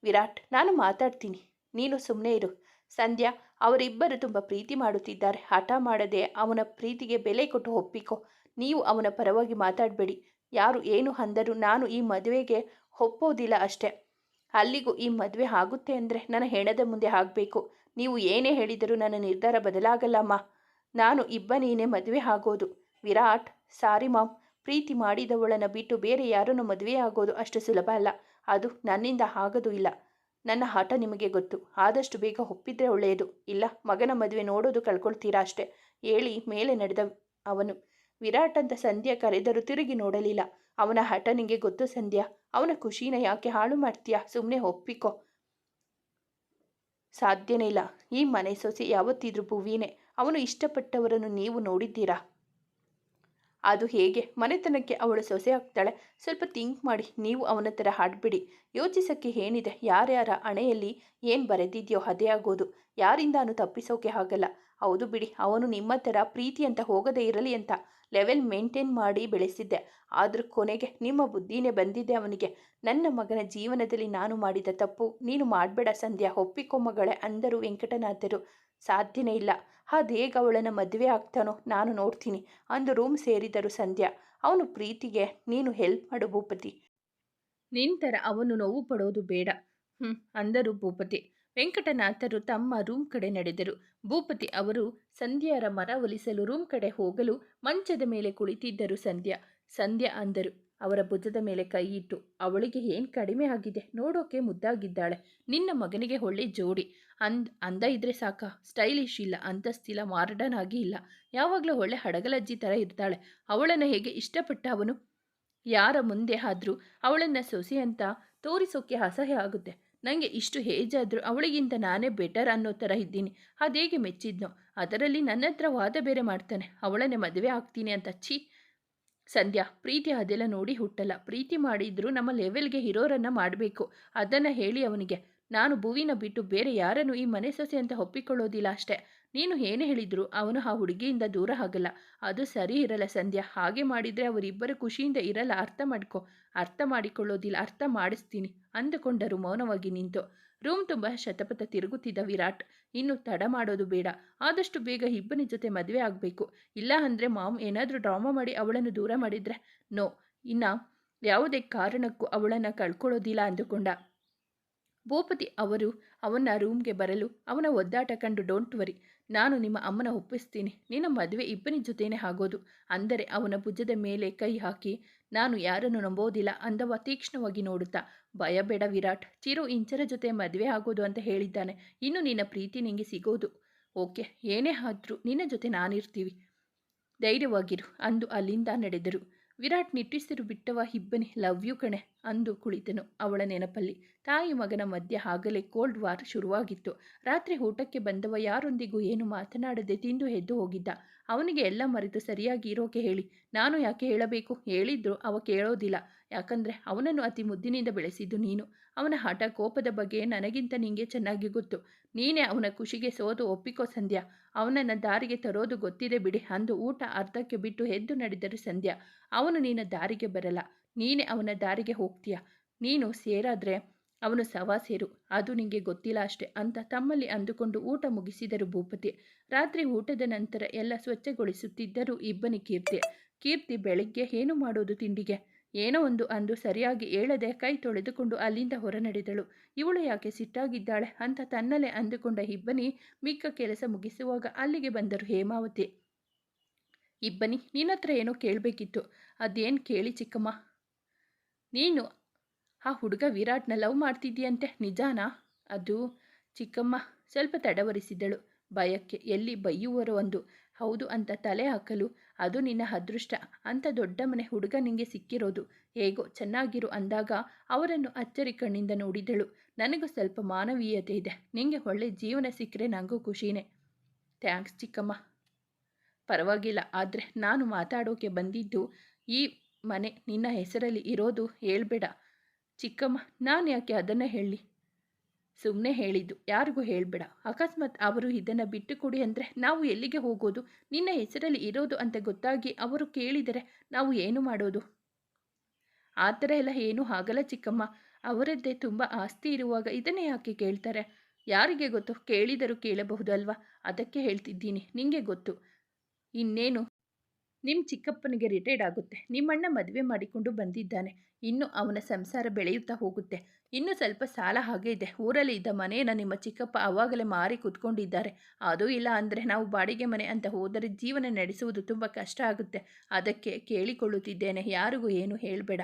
[SPEAKER 1] ವಿರಾಟ್, ನಾನು ಮಾತಾಡ್ತೀನಿ. ನೀನು ಸುಮ್ಮನೆ ಇರು. ಸಂಧ್ಯಾ, ಅವರಿಬ್ಬರು ತುಂಬ ಪ್ರೀತಿ ಮಾಡುತ್ತಿದ್ದಾರೆ. ಹಠ ಮಾಡದೆ ಅವನ ಪ್ರೀತಿಗೆ ಬೆಲೆ ಕೊಟ್ಟು ಒಪ್ಪಿಕೋ. ನೀವು ಅವನ ಪರವಾಗಿ ಮಾತಾಡಬೇಡಿ. ಯಾರು ಏನು ಅಂದರೂ ನಾನು ಈ ಮದುವೆಗೆ ಒಪ್ಪೋದಿಲ್ಲ ಅಷ್ಟೇ. ಅಲ್ಲಿಗೂ ಈ ಮದುವೆ ಆಗುತ್ತೆ ಅಂದರೆ ನನ್ನ ಹೆಣದ ಮುಂದೆ ಆಗಬೇಕು. ನೀವು ಏನೇ ಹೇಳಿದರೂ ನನ್ನ ನಿರ್ಧಾರ ಬದಲಾಗಲ್ಲಮ್ಮ. ನಾನು ಇಬ್ಬನೇನೆ ಮದುವೆ ಆಗೋದು. ವಿರಾಟ್, ಸಾರಿ ಮಾಮ್, ಪ್ರೀತಿ ಮಾಡಿದವಳನ್ನು ಬಿಟ್ಟು ಬೇರೆ ಯಾರನ್ನು ಮದುವೆ ಆಗೋದು ಅಷ್ಟು ಸುಲಭ ಅಲ್ಲ. ಅದು ನನ್ನಿಂದ ಆಗೋದು ಇಲ್ಲ. ನನ್ನ ಹಠ ನಿಮಗೆ ಗೊತ್ತು. ಆದಷ್ಟು ಬೇಗ ಒಪ್ಪಿದ್ರೆ ಒಳ್ಳೆಯದು. ಇಲ್ಲ, ಮಗನ ಮದುವೆ ನೋಡೋದು ಕಳ್ಕೊಳ್ತೀರಾ ಅಷ್ಟೇ. ಹೇಳಿ ಮೇಲೆ ನಡೆದ ಅವನು. ವಿರಾಟ್ ಅಂತ ಸಂಧ್ಯಾ ಕರೆದರೂ ತಿರುಗಿ ನೋಡಲಿಲ್ಲ. ಅವನ ಹಠ ನಿಂಗೆ ಗೊತ್ತು ಸಂಧ್ಯಾ, ಅವನ ಖುಷಿನ ಯಾಕೆ ಹಾಳು ಮಾಡ್ತೀಯಾ? ಸುಮ್ಮನೆ ಒಪ್ಪಿಕೋ. ಸಾಧ್ಯನೇ ಇಲ್ಲ. ಈ ಮನೆ ಸೊಸೆ ಯಾವತ್ತಿದ್ರೂ ಭುವಿನೇ. ಅವನು ಇಷ್ಟಪಟ್ಟವರನ್ನು ನೀವು ನೋಡಿದ್ದೀರಾ? ಅದು ಹೇಗೆ? ಮನೆತನಕ್ಕೆ ಅವಳು ಸೊಸೆ ಆಗ್ತಾಳೆ. ಸ್ವಲ್ಪ ಥಿಂಕ್ ಮಾಡಿ, ನೀವು ಅವನ ಥರ ಹಾಡ್ಬಿಡಿ. ಯೋಚಿಸೋಕ್ಕೆ ಏನಿದೆ? ಯಾರ್ಯಾರ ಹಣೆಯಲ್ಲಿ ಏನು ಬರೆದಿದೆಯೋ ಅದೇ ಆಗೋದು. ಯಾರಿಂದಾನು ತಪ್ಪಿಸೋಕೆ ಆಗಲ್ಲ. ಹೌದು ಬಿಡಿ, ಅವನು ನಿಮ್ಮ ಥರ ಪ್ರೀತಿ ಅಂತ ಹೋಗದೇ ಇರಲಿ ಅಂತ. ಲೆವೆಲ್ ಮೇಂಟೈನ್ ಮಾಡಿ ಬೆಳೆಸಿದ್ದೆ. ಆದರೂ ಕೊನೆಗೆ ನಿಮ್ಮ ಬುದ್ಧಿನೇ ಬಂದಿದೆ ಅವನಿಗೆ. ನನ್ನ ಮಗನ ಜೀವನದಲ್ಲಿ ನಾನು ಮಾಡಿದ ತಪ್ಪು. ನೀನು ಮಾಡಬೇಡ ಸಂಧ್ಯಾ, ಒಪ್ಪಿಕೊ ಮಗಳೇ ಅಂದರು ವೆಂಕಟನಾಥರು. ಸಾಧ್ಯನೇ ಇಲ್ಲ. ಅದೇಗ ಅವಳನ್ನು ಮದುವೆ ಆಗ್ತಾನೋ ನಾನು ನೋಡ್ತೀನಿ ಅಂದು ರೂಮ್ ಸೇರಿದರು ಸಂಧ್ಯಾ. ಅವನು ಪ್ರೀತಿಗೆ, ನೀನು ಹೆಲ್ಪ್ ಮಾಡು ಭೂಪತಿ. ನಿಂತರ ಅವನು ನೋವು ಪಡೋದು ಬೇಡ. ಹ್ಞೂ ಅಂದರು ಭೂಪತಿ. ವೆಂಕಟನಾಥರು ತಮ್ಮ ರೂಮ್ ಕಡೆ ನಡೆದರು. ಭೂಪತಿ ಅವರು ಸಂಧ್ಯಾರ ಮರ ಒಲಿಸಲು ರೂಮ್ ಕಡೆ ಹೋಗಲು ಮಂಚದ ಮೇಲೆ ಕುಳಿತಿದ್ದರು ಸಂಧ್ಯಾ. ಸಂಧ್ಯಾ ಅಂದರು, ಅವರ ಭುಜದ ಮೇಲೆ ಕೈ ಇಟ್ಟು, ಅವಳಿಗೆ ಏನು ಕಡಿಮೆ ಆಗಿದೆ? ನೋಡೋಕೆ ಮುದ್ದಾಗಿದ್ದಾಳೆ. ನಿನ್ನ ಮಗನಿಗೆ ಒಳ್ಳೆ ಜೋಡಿ. ಅಂದ್, ಅಂದ ಇದ್ರೆ ಸಾಕ. ಸ್ಟೈಲಿಶ್ ಇಲ್ಲ ಅಂತಸ್ತಿಲ್ಲ ಮಾರ್ಡನ್ ಆಗಿ ಇಲ್ಲ. ಯಾವಾಗಲೂ ಒಳ್ಳೆ ಹಡಗಲಜ್ಜಿ ಥರ ಇರ್ತಾಳೆ. ಅವಳನ್ನು ಹೇಗೆ ಇಷ್ಟಪಟ್ಟ ಅವನು? ಯಾರ ಮುಂದೆ ಆದರೂ ಅವಳನ್ನು ಸೊಸೆ ಅಂತ ತೋರಿಸೋಕೆ ಅಸಹ್ಯ ಆಗುತ್ತೆ. ನನಗೆ ಇಷ್ಟು ಹೇಜಾದರೂ ಅವಳಿಗಿಂತ ನಾನೇ ಬೆಟರ್ ಅನ್ನೋ ಥರ ಇದ್ದೀನಿ. ಅದೇಗೆ ಮೆಚ್ಚಿದ್ನೋ? ಅದರಲ್ಲಿ ನನ್ನ ಹತ್ರ ವಾದ ಬೇರೆ ಮಾಡ್ತಾನೆ. ಅವಳನ್ನೇ ಮದುವೆ ಆಗ್ತೀನಿ ಅಂತ ಛೀ. ಸಂಧ್ಯಾ, ಪ್ರೀತಿ ಅದೆಲ್ಲ ನೋಡಿ ಹುಟ್ಟಲ್ಲ. ಪ್ರೀತಿ ಮಾಡಿದ್ರು ನಮ್ಮ ಲೆವೆಲ್ಗೆ ಹಿರೋರನ್ನು ಮಾಡಬೇಕು. ಅದನ್ನು ಹೇಳಿ ಅವನಿಗೆ, ನಾನು ಭುವಿನ ಬಿಟ್ಟು ಬೇರೆ ಯಾರನ್ನು ಈ ಮನೆ ಸೊಸೆ ಅಂತ ಒಪ್ಪಿಕೊಳ್ಳೋದಿಲ್ಲ ಅಷ್ಟೇ. ನೀನು ಏನು ಹೇಳಿದ್ರು ಅವನು ಆ ಹುಡುಗಿಯಿಂದ ದೂರ ಆಗಲ್ಲ. ಅದು ಸರಿ ಇರಲ್ಲ ಸಂಧ್ಯಾ. ಹಾಗೆ ಮಾಡಿದರೆ ಅವರಿಬ್ಬರು ಖುಷಿಯಿಂದ ಇರಲ್ಲ. ಅರ್ಥ ಮಾಡ್ಕೊ. ಅರ್ಥ ಮಾಡಿಕೊಳ್ಳೋದಿಲ್ಲ. ಅರ್ಥ ಮಾಡಿಸ್ತೀನಿ ಅಂದುಕೊಂಡರು ಮೌನವಾಗಿ ನಿಂತು. ರೂಮ್ ತುಂಬ ಶತಪಥ ತಿರುಗುತ್ತಿದ್ದ ವಿರಾಟ್. ಇನ್ನು ತಡ ಮಾಡೋದು ಬೇಡ. ಆದಷ್ಟು ಬೇಗ ಇಬ್ಬನ ಜೊತೆ ಮದುವೆ ಆಗಬೇಕು. ಇಲ್ಲ ಅಂದರೆ ಮಾಮ್ ಏನಾದರೂ ಡ್ರಾಮಾ ಮಾಡಿ ಅವಳನ್ನು ದೂರ ಮಾಡಿದರೆ? ನೋ. ಇನ್ನು ಯಾವುದೇ ಕಾರಣಕ್ಕೂ ಅವಳನ್ನು ಕಳ್ಕೊಳ್ಳೋದಿಲ್ಲ ಅಂದುಕೊಂಡ. ಭೂಪತಿ ಅವರು ಅವನ ರೂಮ್ಗೆ ಬರಲು ಅವನ ಒದ್ದಾಟ ಕಂಡು ಡೋಂಟ್ ವರಿ ನಾನು ನಿಮ್ಮ ಅಮ್ಮನ ಒಪ್ಪಿಸ್ತೀನಿ. ನಿನ್ನ ಮದುವೆ ಇಬ್ಬನಿ ಜೊತೆನೇ ಆಗೋದು. ಅಂದರೆ ಅವನ ಭುಜದ ಮೇಲೆ ಕೈ ಹಾಕಿ, ನಾನು ಯಾರನ್ನು ನಂಬೋದಿಲ್ಲ ಅಂದವ ತೀಕ್ಷ್ಣವಾಗಿ ನೋಡುತ್ತಾ. ಭಯ ಬೇಡ ವಿರಾಟ್, ಚಿರು ಇಂಚರ ಜೊತೆ ಮದುವೆ ಆಗೋದು ಅಂತ ಹೇಳಿದ್ದಾನೆ. ಇನ್ನು ನಿನ್ನ ಪ್ರೀತಿ ನಿಂಗೆ ಸಿಗೋದು. ಓಕೆ, ಏನೇ ಆದರೂ ನಿನ್ನ ಜೊತೆ ನಾನಿರ್ತೀವಿ. ಧೈರ್ಯವಾಗಿರು, ಅಂದು ಅಲ್ಲಿಂದ ನಡೆದರು. ವಿರಾಟ್ ನಿಟ್ಟಿಸಿರು ಬಿಟ್ಟವ ಇಬ್ಬನಿ ಲವ್ ಯು ಕಣೆ ಅಂದು ಕುಳಿತನು ಅವಳ ನೆನಪಲ್ಲಿ. ತಾಯಿ ಮಗನ ಮಧ್ಯೆ ಆಗಲೇ ಕೋಲ್ಡ್ ವಾರ್ ಶುರುವಾಗಿತ್ತು. ರಾತ್ರಿ ಊಟಕ್ಕೆ ಬಂದವ ಯಾರೊಂದಿಗೂ ಏನು ಮಾತನಾಡದೆ ತಿಂದು ಎದ್ದು ಹೋಗಿದ್ದ. ಅವನಿಗೆ ಎಲ್ಲ ಮರೆತು ಸರಿಯಾಗಿ ಇರೋಕೆ ಹೇಳಿ. ನಾನು ಯಾಕೆ ಹೇಳಬೇಕು? ಹೇಳಿದ್ರು. ಅವ ಕೇಳೋದಿಲ್ಲ. ಯಾಕಂದರೆ ಅವನನ್ನು ಅತಿ ಮುದ್ದಿನಿಂದ ಬೆಳೆಸಿದ್ದು ನೀನು. ಅವನ ಹಠ ಕೋಪದ ಬಗ್ಗೆ ನನಗಿಂತ ನಿಂಗೆ ಚೆನ್ನಾಗಿ ಗೊತ್ತು. ನೀನೇ ಅವನ ಖುಷಿಗೆ ಸೋದು ಒಪ್ಪಿಕೋ ಸಂಧ್ಯಾ. ಅವನನ್ನು ದಾರಿಗೆ ತರೋದು ಗೊತ್ತಿದೆ ಬಿಡಿ ಅಂದು ಊಟ ಅರ್ಧಕ್ಕೆ ಬಿಟ್ಟು ಎದ್ದು ನಡೆದರು ಸಂಧ್ಯಾ. ಅವನು ನಿನ್ನ ದಾರಿಗೆ ಬರಲ್ಲ. ನೀನೇ ಅವನ ದಾರಿಗೆ ಹೋಗ್ತೀಯ? ನೀನು ಸೇರಾದ್ರೆ ಅವನು ಸವಾ ಸೇರು. ಅದು ನಿಂಗೆ ಗೊತ್ತಿಲ್ಲ ಅಷ್ಟೆ ಅಂತ ತಮ್ಮಲ್ಲಿ ಅಂದುಕೊಂಡು ಊಟ ಮುಗಿಸಿದರು ಭೂಪತಿ. ರಾತ್ರಿ ಊಟದ ನಂತರ ಎಲ್ಲ ಸ್ವಚ್ಛಗೊಳಿಸುತ್ತಿದ್ದರು ಇಬ್ಬನಿ ಕೀರ್ತಿ. ಕೀರ್ತಿ ಬೆಳಿಗ್ಗೆ ಏನು ಮಾಡೋದು ತಿಂಡಿಗೆ? ಏನೋ ಒಂದು ಅಂದು ಸರಿಯಾಗಿ ಹೇಳದೆ ಕೈ ತೊಳೆದುಕೊಂಡು ಅಲ್ಲಿಂದ ಹೊರ ನಡೆದಳು ಇವಳು ಯಾಕೆ ಸಿಟ್ಟಾಗಿದ್ದಾಳೆ ಅಂತ ತನ್ನಲ್ಲೇ ಅಂದುಕೊಂಡ ಇಬ್ಬನಿ ಮಿಕ್ಕ ಕೆಲಸ ಮುಗಿಸುವಾಗ ಅಲ್ಲಿಗೆ ಬಂದರು ಹೇಮಾವತಿ. ಇಬ್ಬನಿ ನಿನ್ನ ಹತ್ರ ಏನೋ ಕೇಳಬೇಕಿತ್ತು. ಅದೇನು ಕೇಳಿ ಚಿಕ್ಕಮ್ಮ? ನೀನು ಆ ಹುಡುಗ ವಿರಾಟ್ನ ಲವ್ ಮಾಡ್ತಿದ್ದೀಯಂತೆ, ನಿಜಾನಾ? ಅದು ಚಿಕ್ಕಮ್ಮ ಸ್ವಲ್ಪ ತಡವರಿಸಿದಳು ಭಯಕ್ಕೆ ಎಲ್ಲಿ ಬೈಯುವರೋ ಒಂದು. ಹೌದು ಅಂತ ತಲೆ ಹಾಕಲು ಅದು ನಿನ್ನ ಅದೃಷ್ಟ. ಅಂಥ ದೊಡ್ಡ ಮನೆ ಹುಡುಗ ನಿಂಗೆ ಸಿಕ್ಕಿರೋದು. ಹೇಗೋ ಚೆನ್ನಾಗಿರು ಅಂದಾಗ ಅವರನ್ನು ಅಚ್ಚರಿ ಕಣ್ಣಿಂದ ನೋಡಿದಳು. ನನಗೂ ಸ್ವಲ್ಪ ಮಾನವೀಯತೆ ಇದೆ. ನಿಂಗೆ ಒಳ್ಳೆ ಜೀವನ ಸಿಕ್ಕರೆ ನನಗೂ ಖುಷಿನೇ. ಥ್ಯಾಂಕ್ಸ್ ಚಿಕ್ಕಮ್ಮ. ಪರವಾಗಿಲ್ಲ. ಆದರೆ ನಾನು ಮಾತಾಡೋಕೆ ಬಂದಿದ್ದು ಈ ಮನೆ ನಿನ್ನ ಹೆಸರಲ್ಲಿ ಇರೋದು ಹೇಳಬೇಡ. ಚಿಕ್ಕಮ್ಮ ನಾನು ಯಾಕೆ ಅದನ್ನು ಹೇಳಿ? ಸುಮ್ಮನೆ ಹೇಳಿದ್ದು, ಯಾರಿಗೂ ಹೇಳಬೇಡ. ಅಕಸ್ಮಾತ್ ಅವರು ಇದನ್ನು ಬಿಟ್ಟು ಕೊಡಿ ಅಂದರೆ ನಾವು ಎಲ್ಲಿಗೆ ಹೋಗೋದು? ನಿನ್ನ ಹೆಸರಲ್ಲಿ ಇರೋದು ಅಂತ ಗೊತ್ತಾಗಿ ಅವರು ಕೇಳಿದರೆ ನಾವು ಏನು ಮಾಡೋದು? ಆ ಥರ ಎಲ್ಲ ಏನೂ ಆಗಲ್ಲ ಚಿಕ್ಕಮ್ಮ. ಅವರದ್ದೇ ತುಂಬ ಆಸ್ತಿ ಇರುವಾಗ ಇದನ್ನೇ ಯಾಕೆ ಕೇಳ್ತಾರೆ? ಯಾರಿಗೆ ಗೊತ್ತು? ಕೇಳಿದರೂ ಕೇಳಬಹುದು ಅಲ್ವಾ? ಅದಕ್ಕೆ ಹೇಳ್ತಿದ್ದೀನಿ ನಿಮಗೆ ಗೊತ್ತು. ಇನ್ನೇನು? ನಿಮ್ಮ ಚಿಕ್ಕಪ್ಪನಿಗೆ ರಿಟೈರ್ಡ್ ಆಗುತ್ತೆ. ನಿಮ್ಮಣ್ಣ ಮದುವೆ ಮಾಡಿಕೊಂಡು ಬಂದಿದ್ದಾನೆ. ಇನ್ನು ಅವನ ಸಂಸಾರ ಬೆಳೆಯುತ್ತಾ ಹೋಗುತ್ತೆ. ಇನ್ನು ಸ್ವಲ್ಪ ಸಾಲ ಹಾಗೆ ಇದೆ. ಊರಲ್ಲಿ ಇದ್ದ ಮನೆಯನ್ನು ನಿಮ್ಮ ಚಿಕ್ಕಪ್ಪ ಆವಾಗಲೇ ಮಾರಿ ಕೂತ್ಕೊಂಡಿದ್ದಾರೆ. ಅದೂ ಇಲ್ಲ ಅಂದರೆ ನಾವು ಬಾಡಿಗೆ ಮನೆ ಅಂತ ಹೋದರೆ ಜೀವನ ನಡೆಸುವುದು ತುಂಬ ಕಷ್ಟ ಆಗುತ್ತೆ. ಅದಕ್ಕೆ ಕೇಳಿಕೊಳ್ಳುತ್ತಿದ್ದೇನೆ. ಯಾರಿಗೂ ಏನು ಹೇಳಬೇಡ.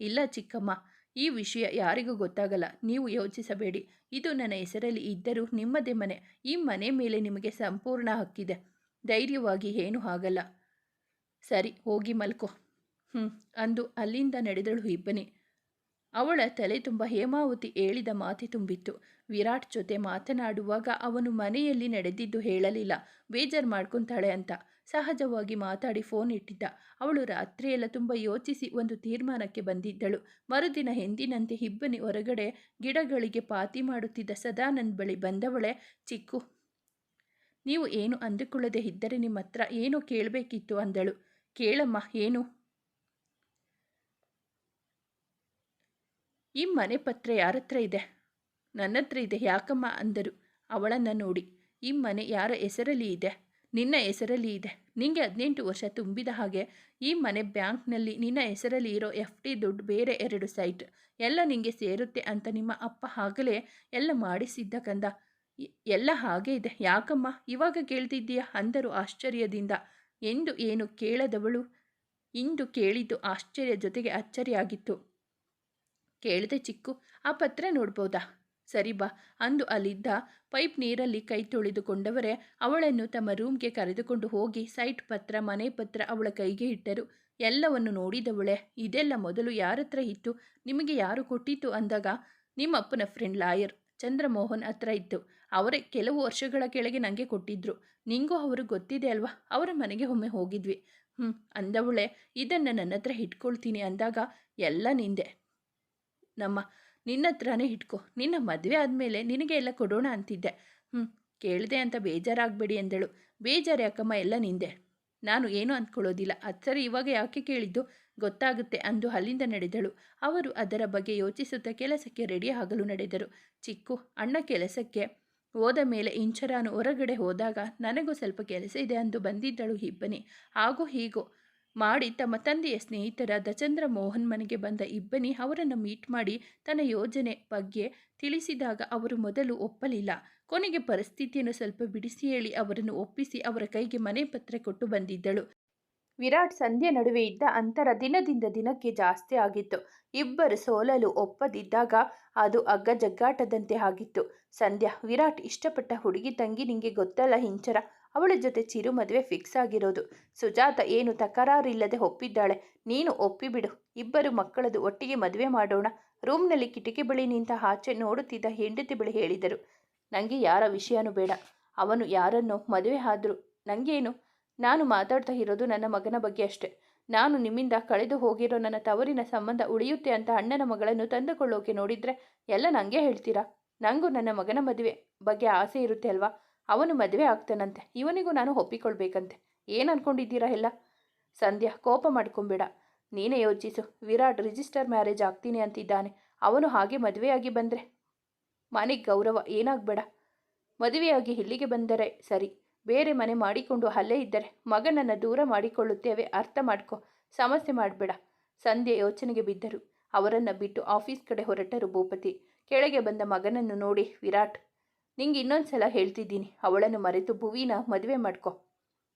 [SPEAKER 1] ಇಲ್ಲ ಚಿಕ್ಕಮ್ಮ, ಈ ವಿಷಯ ಯಾರಿಗೂ ಗೊತ್ತಾಗಲ್ಲ. ನೀವು ಯೋಚಿಸಬೇಡಿ. ಇದು ನನ್ನ ಹೆಸರಲ್ಲಿ ಇದ್ದರೂ ನಿಮ್ಮದೇ ಮನೆ. ಈ ಮನೆ ಮೇಲೆ ನಿಮಗೆ ಸಂಪೂರ್ಣ ಹಕ್ಕಿದೆ. ಧೈರ್ಯವಾಗಿ ಏನೂ ಆಗಲ್ಲ ಸರಿ, ಹೋಗಿ ಮಲ್ಕೋ. ಹ್ಞೂ ಅಂದು ಅಲ್ಲಿಂದ ನಡೆದಳು ಇಬ್ಬನಿ. ಅವಳ ತಲೆ ತುಂಬ ಹೇಮಾವತಿ ಹೇಳಿದ ಮಾತಿ ತುಂಬಿತ್ತು. ವಿರಾಟ್ ಜೊತೆ ಮಾತನಾಡುವಾಗ ಅವನು ಮನೆಯಲ್ಲಿ ನಡೆದಿದ್ದು ಹೇಳಲಿಲ್ಲ. ಬೇಜಾರು ಮಾಡ್ಕೊತಾಳೆ ಅಂತ ಸಹಜವಾಗಿ ಮಾತಾಡಿ ಫೋನ್ ಇಟ್ಟಿದ್ದ. ಅವಳು ರಾತ್ರಿಯೆಲ್ಲ ತುಂಬ ಯೋಚಿಸಿ ಒಂದು ತೀರ್ಮಾನಕ್ಕೆ ಬಂದಿದ್ದಳು. ಮರುದಿನ ಎಂದಿನಂತೆ ಇಬ್ಬನಿ ಹೊರಗಡೆ ಗಿಡಗಳಿಗೆ ಪಾತಿ ಮಾಡುತ್ತಿದ್ದ ಸದಾನಂದ್ ಬಳಿ ಬಂದವಳೆ, ಚಿಕ್ಕು, ನೀವು ಏನು ಅಂದುಕೊಳ್ಳದೆ ಇದ್ದರೆ ನಿಮ್ಮ ಹತ್ರ ಏನೋ ಕೇಳಬೇಕಿತ್ತು ಅಂದಳು. ಕೇಳಮ್ಮ, ಏನು? ಈ ಮನೆ ಪತ್ರ ಯಾರ ಹತ್ರ ಇದೆ? ನನ್ನ ಹತ್ರ ಇದೆ, ಯಾಕಮ್ಮ ಅಂದರು. ಅವಳನ್ನು ನೋಡಿ, ಈ ಮನೆ ಯಾರ ಹೆಸರಲ್ಲಿ ಇದೆ? ನಿನ್ನ ಹೆಸರಲ್ಲಿ ಇದೆ. ನಿಂಗೆ ಹದಿನೆಂಟು ವರ್ಷ ತುಂಬಿದ ಹಾಗೆ, ಈ ಮನೆ ಬ್ಯಾಂಕ್ನಲ್ಲಿ ನಿನ್ನ ಹೆಸರಲ್ಲಿ ಇರೋ ಎಫ್ ಡಿ ದುಡ್ಡು ಬೇರೆ ಎರಡು ಸೈಟ್. ಎಲ್ಲ ನಿಂಗೆ ಸೇರುತ್ತೆ ಅಂತ ನಿಮ್ಮ ಅಪ್ಪ ಆಗಲೇ ಎಲ್ಲ ಮಾಡಿಸಿದ್ದ ಕಂದ. ಎಲ್ಲ ಹಾಗೆ ಇದೆ. ಯಾಕಮ್ಮ? ಇವಾಗ ಕೇಳ್ತಿದ್ದೀಯಾ? ಅಂದರು ಆಶ್ಚರ್ಯದಿಂದ. ಎಂದು ಏನು ಕೇಳದವಳು? ಇಂದು ಕೇಳಿದ್ದು ಆಶ್ಚರ್ಯ ಜೊತೆಗೆ ಅಚ್ಚರಿಯಾಗಿತ್ತು. ಕೇಳಿದೆ ಚಿಕ್ಕು, ಆ ಪತ್ರ ನೋಡ್ಬೋದಾ? ಸರಿ ಬಾ, ಅಂದು ಅಲ್ಲಿದ್ದ ಪೈಪ್ ನೀರಲ್ಲಿ ಕೈ ತೊಳೆದುಕೊಂಡವರೇ ಅವಳನ್ನು ತಮ್ಮ ರೂಮ್ಗೆ ಕರೆದುಕೊಂಡು ಹೋಗಿ ಸೈಟ್ ಪತ್ರ, ಮನೆ ಪತ್ರ ಅವಳ ಕೈಗೆ ಇಟ್ಟರು. ಎಲ್ಲವನ್ನು ನೋಡಿದವಳೆ, ಇದೆಲ್ಲ ಮೊದಲು ಯಾರತ್ರ ಇತ್ತು? ನಿಮಗೆ ಯಾರು ಕೊಟ್ಟಿತ್ತು ಅಂದಾಗ? ನಿಮ್ಮಪ್ಪನ ಫ್ರೆಂಡ್ ಲಾಯರ್, ಚಂದ್ರಮೋಹನ್ ಹತ್ರ ಇತ್ತು. ಅವರೇ ಕೆಲವು ವರ್ಷಗಳ ಕೆಳಗೆ ನನಗೆ ಕೊಟ್ಟಿದ್ರು. ನಿಂಗೂ ಅವರು ಗೊತ್ತಿದೆ ಅಲ್ವಾ? ಅವರ ಮನೆಗೆ ಒಮ್ಮೆ ಹೋಗಿದ್ವಿ. ಹ್ಞೂ ಅಂದವಳೆ, ಇದನ್ನು ನನ್ನ ಹತ್ರ ಇಟ್ಕೊಳ್ತೀನಿ ಅಂದಾಗ, ಎಲ್ಲ ನಿಂದೆ. ನಮ್ಮ, ನಿನ್ನ ಹತ್ರನೇ ಇಟ್ಕೊ. ನಿನ್ನ ಮದುವೆ ಆದಮೇಲೆ ನಿನಗೆ ಎಲ್ಲ ಕೊಡೋಣ ಅಂತಿದ್ದೆ. ಹ್ಞೂ ಕೇಳಿದೆ ಅಂತ ಬೇಜಾರಾಗಬೇಡಿ ಅಂದಳು. ಬೇಜಾರು ಯಾಕಮ್ಮ ಎಲ್ಲ ನಿಂದೆ. ನಾನು ಏನೂ ಅಂದ್ಕೊಳ್ಳೋದಿಲ್ಲ. ಅದು ಸರಿ, ಇವಾಗ ಯಾಕೆ ಕೇಳಿದ್ದು? ಗೊತ್ತಾಗುತ್ತೆ ಅಂದು ಅಲ್ಲಿಂದ ನಡೆದಳು. ಅವರು ಅದರ ಬಗ್ಗೆ ಯೋಚಿಸುತ್ತಾ ಕೆಲಸಕ್ಕೆ ರೆಡಿ ಆಗಲು ನಡೆದರು. ಚಿಕ್ಕು, ಅಣ್ಣ ಕೆಲಸಕ್ಕೆ ಹೋದ ಮೇಲೆ ಇಂಚರಾನು ಹೊರಗಡೆ ಹೋದಾಗ, ನನಗೂ ಸ್ವಲ್ಪ ಕೆಲಸ ಇದೆ ಅಂದು ಬಂದಿದ್ದಳು ಇಬ್ಬನಿ. ಹಾಗೂ, ಹೀಗೋ ಮಾಡಿ ತಮ್ಮ ತಂದೆಯ ಸ್ನೇಹಿತರ ದಚಂದ್ರ ಮೋಹನ್ ಮನೆಗೆ ಬಂದ ಇಬ್ಬನಿ ಅವರನ್ನು ಮೀಟ್ ಮಾಡಿ ತನ್ನ ಯೋಜನೆ ಬಗ್ಗೆ ತಿಳಿಸಿದಾಗ ಅವರು ಮೊದಲು ಒಪ್ಪಲಿಲ್ಲ. ಕೊನೆಗೆ ಪರಿಸ್ಥಿತಿಯನ್ನು ಸ್ವಲ್ಪ ಬಿಡಿಸಿ ಹೇಳಿ ಅವರನ್ನು ಒಪ್ಪಿಸಿ ಅವರ ಕೈಗೆ ಮನೆ ಪತ್ರ ಕೊಟ್ಟು ಬಂದಿದ್ದಳು. ವಿರಾಟ್ ಸಂಧ್ಯೆ ನಡುವೆ ಇದ್ದ ಅಂತರ ದಿನದಿಂದ ದಿನಕ್ಕೆ ಜಾಸ್ತಿ ಆಗಿತ್ತು. ಇಬ್ಬರು ಸೋಲಲು ಒಪ್ಪದಿದ್ದಾಗ ಅದು ಅಗ್ಗ ಜಗ್ಗಾಟದಂತೆ ಆಗಿತ್ತು. ಸಂಧ್ಯಾ, ವಿರಾಟ್ ಇಷ್ಟಪಟ್ಟ ಹುಡುಗಿ ತಂಗಿ ನಿಂಗೆ ಗೊತ್ತಲ್ಲ ಹಿಂಚರ, ಅವಳ ಜೊತೆ ಚಿರು ಮದುವೆ ಫಿಕ್ಸ್ ಆಗಿರೋದು. ಸುಜಾತ ಏನು ತಕರಾರಿಲ್ಲದೆ ಒಪ್ಪಿದ್ದಾಳೆ. ನೀನು ಒಪ್ಪಿಬಿಡು. ಇಬ್ಬರು ಮಕ್ಕಳದು ಒಟ್ಟಿಗೆ ಮದುವೆ ಮಾಡೋಣ. ರೂಮ್ನಲ್ಲಿ ಕಿಟಕಿ ಬಳಿ ನಿಂತ ಆಚೆ ನೋಡುತ್ತಿದ್ದ ಹೆಂಡತಿ ಬಳಿ ಹೇಳಿದರು ನನಗೆ ಯಾರ ವಿಷಯನೂ ಬೇಡ. ಅವನು ಯಾರನ್ನು ಮದುವೆ ಆದರೂ ನನಗೇನು ನಾನು ಮಾತಾಡ್ತಾ ಇರೋದು ನನ್ನ ಮಗನ ಬಗ್ಗೆ ಅಷ್ಟೆ. ನಾನು ನಿಮ್ಮಿಂದ ಕಳೆದು ಹೋಗಿರೋ ನನ್ನ ತವರಿನ ಸಂಬಂಧ ಉಳಿಯುತ್ತೆ ಅಂತ ಅಣ್ಣನ ಮಗಳನ್ನು ತಂದುಕೊಳ್ಳೋಕೆ ನೋಡಿದರೆ ಎಲ್ಲ ನನಗೆ ಹೇಳ್ತೀರಾ? ನನಗೂ ನನ್ನ ಮಗನ ಮದುವೆ ಬಗ್ಗೆ ಆಸೆ ಇರುತ್ತೆ ಅಲ್ವಾ? ಅವನು ಮದುವೆ ಆಗ್ತಾನಂತೆ. ಇವನಿಗೂ ನಾನು ಒಪ್ಪಿಕೊಳ್ಬೇಕಂತೆ. ಏನು ಅನ್ಕೊಂಡಿದ್ದೀರಾ ಎಲ್ಲ? ಸಂಧ್ಯಾ, ಕೋಪ ಮಾಡ್ಕೊಂಬೇಡ. ನೀನೇ ಯೋಚಿಸು. ವಿರಾಟ್ ರಿಜಿಸ್ಟರ್ ಮ್ಯಾರೇಜ್ ಆಗ್ತೀನಿ ಅಂತಿದ್ದಾನೆ. ಅವನು ಹಾಗೆ ಮದುವೆಯಾಗಿ ಬಂದರೆ ಮನೆಗೆ ಗೌರವ ಏನಾಗಬೇಡ. ಮದುವೆಯಾಗಿ ಇಲ್ಲಿಗೆ ಬಂದರೆ ಸರಿ. ಬೇರೆ ಮನೆ ಮಾಡಿಕೊಂಡು ಅಲ್ಲೇ ಇದ್ದರೆ ಮಗನನ್ನು ದೂರ ಮಾಡಿಕೊಳ್ಳುತ್ತೇವೆ. ಅರ್ಥ ಮಾಡ್ಕೊ. ಸಮಸ್ಯೆ ಮಾಡಬೇಡ. ಸಂಧ್ಯೆ ಯೋಚನೆಗೆ ಬಿದ್ದರು. ಅವರನ್ನು ಬಿಟ್ಟು ಆಫೀಸ್ ಕಡೆ ಹೊರಟರು ಭೂಪತಿ. ಕೆಳಗೆ ಬಂದ ಮಗನನ್ನು ನೋಡಿ ವಿರಾಟ್, ನಿಂಗೆ ಇನ್ನೊಂದು ಸಲ ಹೇಳ್ತಿದ್ದೀನಿ. ಅವಳನ್ನು ಮರೆತು ಭುವಿನ ಮದುವೆ ಮಾಡ್ಕೊ.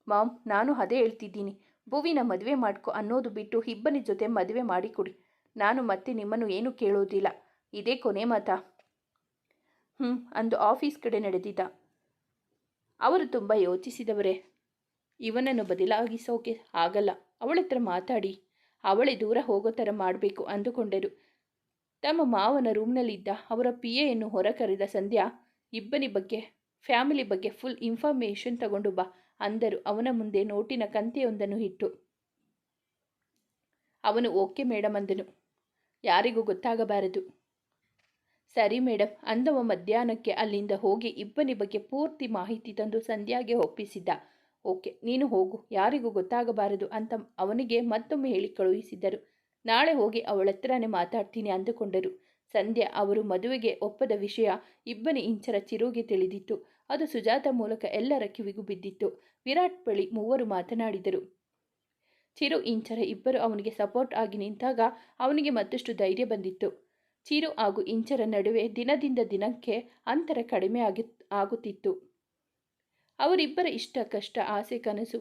[SPEAKER 1] ಮಾಮ್, ನಾನು ಅದೇ ಹೇಳ್ತಿದ್ದೀನಿ. ಭುವಿನ ಮದುವೆ ಮಾಡ್ಕೊ ಅನ್ನೋದು ಬಿಟ್ಟು ಇಬ್ಬನಿ ಜೊತೆ ಮದುವೆ ಮಾಡಿಕೊಡಿ. ನಾನು ಮತ್ತೆ ನಿಮ್ಮನ್ನು ಏನೂ ಕೇಳೋದಿಲ್ಲ. ಇದೇ ಕೊನೆ ಮಾತಾ? ಹ್ಞೂ ಅಂದು ಆಫೀಸ್ ಕಡೆ ನಡೆದಿದ್ದ. ಅವರು ತುಂಬ ಯೋಚಿಸಿದವರೇ. ಇವನನ್ನು ಬದಲಾಗಿಸೋಕೆ ಆಗಲ್ಲ. ಅವಳ ಹತ್ರ ಮಾತಾಡಿ. ಅವಳೆ ದೂರ ಹೋಗೋ ಥರ ಮಾಡಬೇಕು ಅಂದುಕೊಂಡರು. ತಮ್ಮ ಮಾವನ ರೂಮ್ನಲ್ಲಿದ್ದ ಅವರ ಪಿ ಎಯನ್ನು ಹೊರ ಕರೆದ ಸಂಧ್ಯಾ, ಇಬ್ಬನಿ ಬಗ್ಗೆ, ಫ್ಯಾಮಿಲಿ ಬಗ್ಗೆ ಫುಲ್ ಇನ್ಫಾರ್ಮೇಷನ್ ತಗೊಂಡು ಬಾ ಅಂದರು. ಅವನ ಮುಂದೆ ನೋಟಿನ ಕಂತೆಯೊಂದನ್ನು ಇಟ್ಟು. ಅವನು ಓಕೆ ಮೇಡಮ್ ಅಂದನು. ಯಾರಿಗೂ ಗೊತ್ತಾಗಬಾರದು. ಸರಿ ಮೇಡಮ್ ಅಂದವ ಮಧ್ಯಾಹ್ನಕ್ಕೆ ಅಲ್ಲಿಂದ ಹೋಗಿ ಇಬ್ಬನಿ ಬಗ್ಗೆ ಪೂರ್ತಿ ಮಾಹಿತಿ ತಂದು ಸಂಧ್ಯಾಗೆ ಒಪ್ಪಿಸಿದ್ದ. ಓಕೆ, ನೀನು ಹೋಗು, ಯಾರಿಗೂ ಗೊತ್ತಾಗಬಾರದು ಅಂತ ಅವನಿಗೆ ಮತ್ತೊಮ್ಮೆ ಹೇಳಿ ಕಳುಹಿಸಿದ್ದರು. ನಾಳೆ ಹೋಗಿ ಅವಳತ್ರನೇ ಮಾತಾಡ್ತೀನಿ ಅಂದುಕೊಂಡರು. ಸಂಧ್ಯಾ ಅವರು ಮದುವೆಗೆ ಒಪ್ಪದ ವಿಷಯ ಇಬ್ಬನಿ ಇಂಚರ ಚಿರುಗೆ ತಿಳಿದಿತ್ತು. ಅದು ಸುಜಾತ ಮೂಲಕ ಎಲ್ಲರ ಕಿವಿಗೂ ಬಿದ್ದಿತ್ತು. ವಿರಾಟ್ ಬಳಿ ಮೂವರು ಮಾತನಾಡಿದರು. ಚಿರು, ಇಂಚರ ಇಬ್ಬರು ಅವನಿಗೆ ಸಪೋರ್ಟ್ ಆಗಿ ನಿಂತಾಗ ಅವನಿಗೆ ಮತ್ತಷ್ಟು ಧೈರ್ಯ ಬಂದಿತ್ತು. ಚಿರು ಹಾಗೂ ಇಂಚರ ನಡುವೆ ದಿನದಿಂದ ದಿನಕ್ಕೆ ಅಂತರ ಕಡಿಮೆ ಆಗಿ ಆಗುತ್ತಿತ್ತು. ಅವರಿಬ್ಬರ ಇಷ್ಟ, ಕಷ್ಟ, ಆಸೆ, ಕನಸು,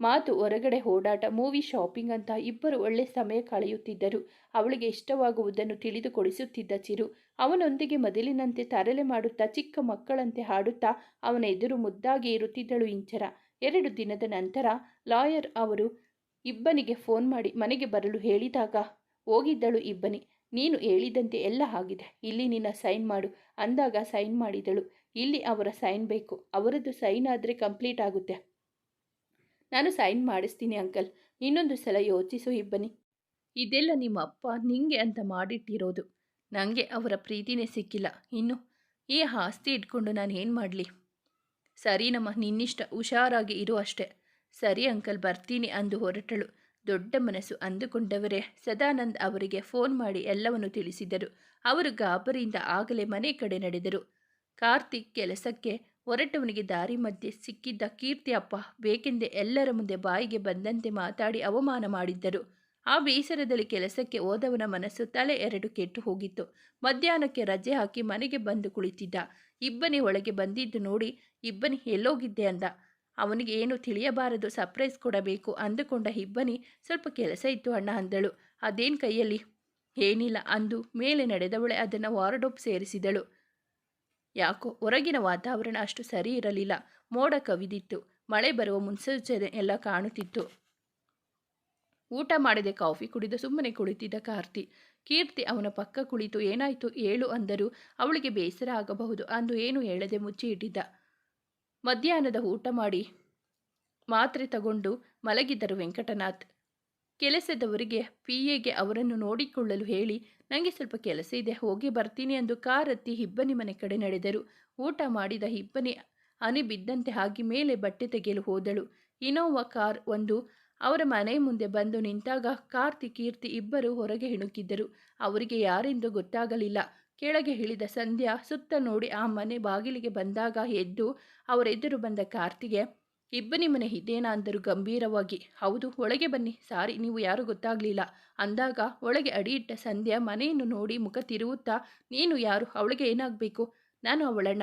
[SPEAKER 1] ಮಾತು, ಹೊರಗಡೆ ಓಡಾಟ, ಮೂವಿ ಶಾಪಿಂಗ್ ಅಂತ ಇಬ್ಬರು ಒಳ್ಳೆ ಸಮಯ ಕಳೆಯುತ್ತಿದ್ದರು. ಅವಳಿಗೆ ಇಷ್ಟವಾಗುವುದನ್ನು ತಿಳಿದುಕೊಡಿಸುತ್ತಿದ್ದ ಚಿರು ಅವನೊಂದಿಗೆ ಮೊದಲಿನಂತೆ ತರಲೆ ಮಾಡುತ್ತಾ ಚಿಕ್ಕ ಮಕ್ಕಳಂತೆ ಹಾಡುತ್ತಾ ಅವನ ಎದುರು ಮುದ್ದಾಗಿ ಇರುತ್ತಿದ್ದಳು ಇಂಚರ. ಎರಡು ದಿನದ ನಂತರ ಲಾಯರ್ ಅವರು ಇಬ್ಬನಿಗೆ ಫೋನ್ ಮಾಡಿ ಮನೆಗೆ ಬರಲು ಹೇಳಿದಾಗ ಹೋಗಿದ್ದಳು ಇಬ್ಬನಿ. ನೀನು ಹೇಳಿದಂತೆ ಎಲ್ಲ ಆಗಿದೆ. ಇಲ್ಲಿ ನಿನ್ನ ಸೈನ್ ಮಾಡು. ಅಂದಾಗ ಸೈನ್ ಮಾಡಿದಳು. ಇಲ್ಲಿ ಅವರ ಸೈನ್ ಬೇಕು. ಅವರದ್ದು ಸೈನ್ ಆದರೆ ಕಂಪ್ಲೀಟ್ ಆಗುತ್ತೆ. ನಾನು ಸೈನ್ ಮಾಡಿಸ್ತೀನಿ ಅಂಕಲ್. ಇನ್ನೊಂದು ಸಲ ಯೋಚಿಸು ಇಬ್ಬನಿ. ಇದೆಲ್ಲ ನಿಮ್ಮ ಅಪ್ಪ ನಿಂಗೆ ಅಂತ ಮಾಡಿಟ್ಟಿರೋದು. ನನಗೆ ಅವರ ಪ್ರೀತಿನೇ ಸಿಕ್ಕಿಲ್ಲ. ಇನ್ನು ಈ ಆಸ್ತಿ ಇಟ್ಕೊಂಡು ನಾನು ಏನು ಮಾಡಲಿ? ಸರಿನಮ್ಮ ನಿನ್ನಿಷ್ಟ ಹುಷಾರಾಗಿ ಇರು ಅಷ್ಟೆ. ಸರಿ ಅಂಕಲ್, ಬರ್ತೀನಿ ಅಂದು ಹೊರಟಳು. ದೊಡ್ಡ ಮನಸ್ಸು ಅಂದುಕೊಂಡವರೇ? ಸದಾನಂದ್ ಅವರಿಗೆ ಫೋನ್ ಮಾಡಿ ಎಲ್ಲವನ್ನು ತಿಳಿಸಿದರು. ಅವರು ಗಾಬರಿಯಿಂದ ಆಗಲೇ ಮನೆ ಕಡೆ ನಡೆದರು. ಕಾರ್ತಿಕ್ ಕೆಲಸಕ್ಕೆ ಹೊರಟವನಿಗೆ ದಾರಿ ಮಧ್ಯೆ ಸಿಕ್ಕಿದ್ದ ಕೀರ್ತಿ ಅಪ್ಪ ಬೇಕೆಂದೇ ಎಲ್ಲರ ಮುಂದೆ ಬಾಯಿಗೆ ಬಂದಂತೆ ಮಾತಾಡಿ ಅವಮಾನ ಮಾಡಿದ್ದರು. ಆ ಬೇಸರದಲ್ಲಿ ಕೆಲಸಕ್ಕೆ ಹೋದವನ ಮನಸ್ಸು ತಲೆ ಎರಡು ಕೆಟ್ಟು ಹೋಗಿತ್ತು. ಮಧ್ಯಾಹ್ನಕ್ಕೆ ರಜೆ ಹಾಕಿ ಮನೆಗೆ ಬಂದು ಕುಳಿತಿದ್ದ. ಇಬ್ಬನಿ ಒಳಗೆ ಬಂದಿದ್ದು ನೋಡಿ, ಇಬ್ಬನಿ ಎಲ್ಲೋಗಿದ್ದೆ ಅಂದ. ಅವನಿಗೆ ಏನು ತಿಳಿಯಬಾರದು ಸರ್ಪ್ರೈಸ್ ಕೊಡಬೇಕು ಅಂದುಕೊಂಡ ಇಬ್ಬನಿ ಸ್ವಲ್ಪ ಕೆಲಸ ಇತ್ತು ಅಣ್ಣ ಅಂದಳು. ಅದೇನು ಕೈಯಲ್ಲಿ? ಏನಿಲ್ಲ ಅಂದು ಮೇಲೆ ನಡೆದವಳೆ ಅದನ್ನು ವಾರ್ಡೋಪ್ ಸೇರಿಸಿದಳು. ಯಾಕೋ ಹೊರಗಿನ ವಾತಾವರಣ ಅಷ್ಟು ಸರಿ ಇರಲಿಲ್ಲ. ಮೋಡ ಕವಿದಿತ್ತು. ಮಳೆ ಬರುವ ಮುನ್ಸೂಚನೆ ಎಲ್ಲ ಕಾಣುತ್ತಿತ್ತು. ಊಟ ಮಾಡದೆ ಕಾಫಿ ಕುಡಿದು ಸುಮ್ಮನೆ ಕುಳಿತಿದ್ದ ಕಾರ್ತಿ. ಕೀರ್ತಿ ಅವನ ಪಕ್ಕ ಕುಳಿತು ಏನಾಯಿತು ಏಳು ಅಂದರು ಅವಳಿಗೆ ಬೇಸರ ಆಗಬಹುದು ಅಂದು ಏನು ಹೇಳದೆ ಮುಚ್ಚಿ ಇಟ್ಟಿದ್ದ ಮಧ್ಯಾಹ್ನದ ಊಟ ಮಾಡಿ ಮಾತ್ರೆ ತಗೊಂಡು ಮಲಗಿದ್ದರು ವೆಂಕಟನಾಥ್. ಕೆಲಸದವರಿಗೆ ಪಿ ಎಗೆ ಅವರನ್ನು ನೋಡಿಕೊಳ್ಳಲು ಹೇಳಿ ನನಗೆ ಸ್ವಲ್ಪ ಕೆಲಸ ಇದೆ, ಹೋಗಿ ಬರ್ತೀನಿ ಎಂದು ಕಾರತ್ತಿ ಹಿಬ್ಬನಿ ಮನೆ ಕಡೆ ನಡೆದರು. ಊಟ ಮಾಡಿದ ಹಿಬ್ಬನಿ ಅನಿ ಬಿದ್ದಂತೆ ಆಗಿ ಮೇಲೆ ಬಟ್ಟೆ ತೆಗೆಯಲು ಹೋದಳು. ಇನೋವಾ ಕಾರ್ ಒಂದು ಅವರ ಮನೆ ಮುಂದೆ ಬಂದು ನಿಂತಾಗ ಕಾರ್ತಿ ಕೀರ್ತಿ ಇಬ್ಬರು ಹೊರಗೆ ಹಿಣುಕಿದ್ದರು ಅವರಿಗೆ ಯಾರೆಂದು ಗೊತ್ತಾಗಲಿಲ್ಲ. ಕೆಳಗೆ ಇಳಿದ ಸಂಧ್ಯಾ ಸುತ್ತ ನೋಡಿ ಆ ಮನೆ ಬಾಗಿಲಿಗೆ ಬಂದಾಗ ಎದ್ದು ಅವರೆದುರು ಬಂದ ಕಾರ್ತಿಗೆ, ಇಬ್ಬನಿ ಮನೆ ಇದೇನಾ ಗಂಭೀರವಾಗಿ. ಹೌದು, ಒಳಗೆ ಬನ್ನಿ. ಸಾರಿ, ನೀವು ಯಾರು ಗೊತ್ತಾಗಲಿಲ್ಲ. ಅಂದಾಗ ಒಳಗೆ ಅಡಿಯಿಟ್ಟ ಸಂಧ್ಯಾ ಮನೆಯನ್ನು ನೋಡಿ ಮುಖ ತಿರುವುತ್ತಾ, ನೀನು ಯಾರು? ಅವಳಿಗೆ ಏನಾಗಬೇಕು? ನಾನು ಅವಳಣ್ಣ.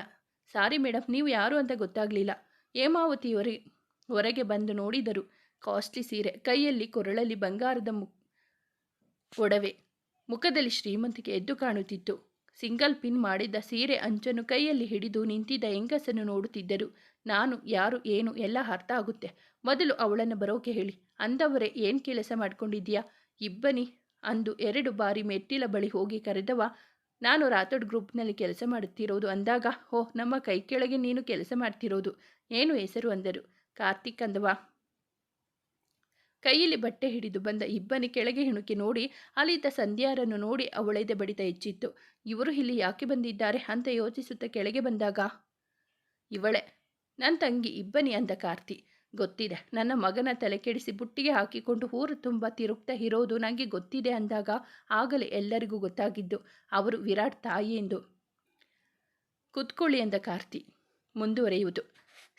[SPEAKER 1] ಸಾರಿ ಮೇಡಮ್ ನೀವು ಯಾರು ಅಂತ ಗೊತ್ತಾಗಲಿಲ್ಲ. ಹೇಮಾವತಿಯವರೇ ಹೊರಗೆ ಬಂದು ನೋಡಿದರು. ಕಾಸ್ಟ್ಲಿ ಸೀರೆ, ಕೈಯಲ್ಲಿ ಕೊರಳಲ್ಲಿ ಬಂಗಾರದ ಮು, ಒಡವೆ. ಮುಖದಲ್ಲಿ ಶ್ರೀಮಂತಿಕೆ ಎದ್ದು ಕಾಣುತ್ತಿತ್ತು. ಸಿಂಗಲ್ ಪಿನ್ ಮಾಡಿದ್ದ ಸೀರೆ ಅಂಚನ್ನು ಕೈಯಲ್ಲಿ ಹಿಡಿದು ನಿಂತಿದ್ದ ಹೆಂಗಸನ್ನು ನೋಡುತ್ತಿದ್ದರು. ನಾನು, ಯಾರು, ಏನು ಎಲ್ಲ ಅರ್ಥ ಆಗುತ್ತೆ. ಮೊದಲು ಅವಳನ್ನು ಬರೋಕೆ ಹೇಳಿ. ಅಂದವರೇ ಏನು ಕೆಲಸ ಮಾಡ್ಕೊಂಡಿದ್ದೀಯಾ? ಇಬ್ಬನಿ ಅಂದು ಎರಡು ಬಾರಿ ಮೆಟ್ಟಿಲ ಬಳಿ ಹೋಗಿ ಕರೆದವ, ನಾನು ರಾಥೋಡ್ ಗ್ರೂಪ್ನಲ್ಲಿ ಕೆಲಸ ಮಾಡುತ್ತಿರೋದು ಅಂದಾಗ, ಓಹ್, ನಮ್ಮ ಕೈ ಕೆಳಗೆ ನೀನು ಕೆಲಸ ಮಾಡ್ತಿರೋದು. ಏನು ಹೆಸರು? ಅಂದರು. ಕಾರ್ತಿಕ್ ಅಂದವ ಕೈಯಲ್ಲಿ ಬಟ್ಟೆ ಹಿಡಿದು ಬಂದ ಇಬ್ಬನಿ ಕೆಳಗೆ ಹಿಣುಕಿ ನೋಡಿ ಅಲ್ಲಿದ್ದ ಸಂಧ್ಯಾರನ್ನು ನೋಡಿ ಅವಳೆದೆ ಬಡಿತ ಹೆಚ್ಚಿತ್ತು. ಇವರು ಇಲ್ಲಿ ಯಾಕೆ ಬಂದಿದ್ದಾರೆ ಅಂತ ಯೋಚಿಸುತ್ತಾ ಕೆಳಗೆ ಬಂದಾಗ, ಇವಳೆ ನನ್ನ ತಂಗಿ ಇಬ್ಬನಿ ಅಂದ ಕಾರ್ತಿ. ಗೊತ್ತಿದೆ, ನನ್ನ ಮಗನ ತಲೆ ಕೆಡಿಸಿ ಬುಟ್ಟಿಗೆ ಹಾಕಿಕೊಂಡು ಊರು ತುಂಬ ತಿರುಗ್ತಾ ಇರೋದು ನನಗೆ ಗೊತ್ತಿದೆ ಅಂದಾಗ ಆಗಲೇ ಎಲ್ಲರಿಗೂ ಗೊತ್ತಾಗಿದ್ದು, ಅವರು ವಿರಾಟ್ ತಾಯಿ ಎಂದು. ಕುತ್ಕೊಳ್ಳಿ ಅಂದ ಕಾರ್ತಿ. ಮುಂದುವರೆಯುವುದು.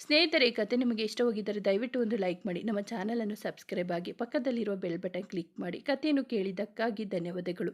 [SPEAKER 1] ಸ್ನೇಹಿತರೆ, ಈ ಕತೆ ನಿಮಗೆ ಇಷ್ಟವಾಗಿದ್ದರೆ ದಯವಿಟ್ಟು ಒಂದು ಲೈಕ್ ಮಾಡಿ, ನಮ್ಮ ಚಾನಲನ್ನು ಸಬ್ಸ್ಕ್ರೈಬ್ ಆಗಿ ಪಕ್ಕದಲ್ಲಿರುವ ಬೆಲ್ ಬಟನ್ ಕ್ಲಿಕ್ ಮಾಡಿ, ಕಥೆಯನ್ನು ಕೇಳಿದ್ದಕ್ಕಾಗಿ ಧನ್ಯವಾದಗಳು.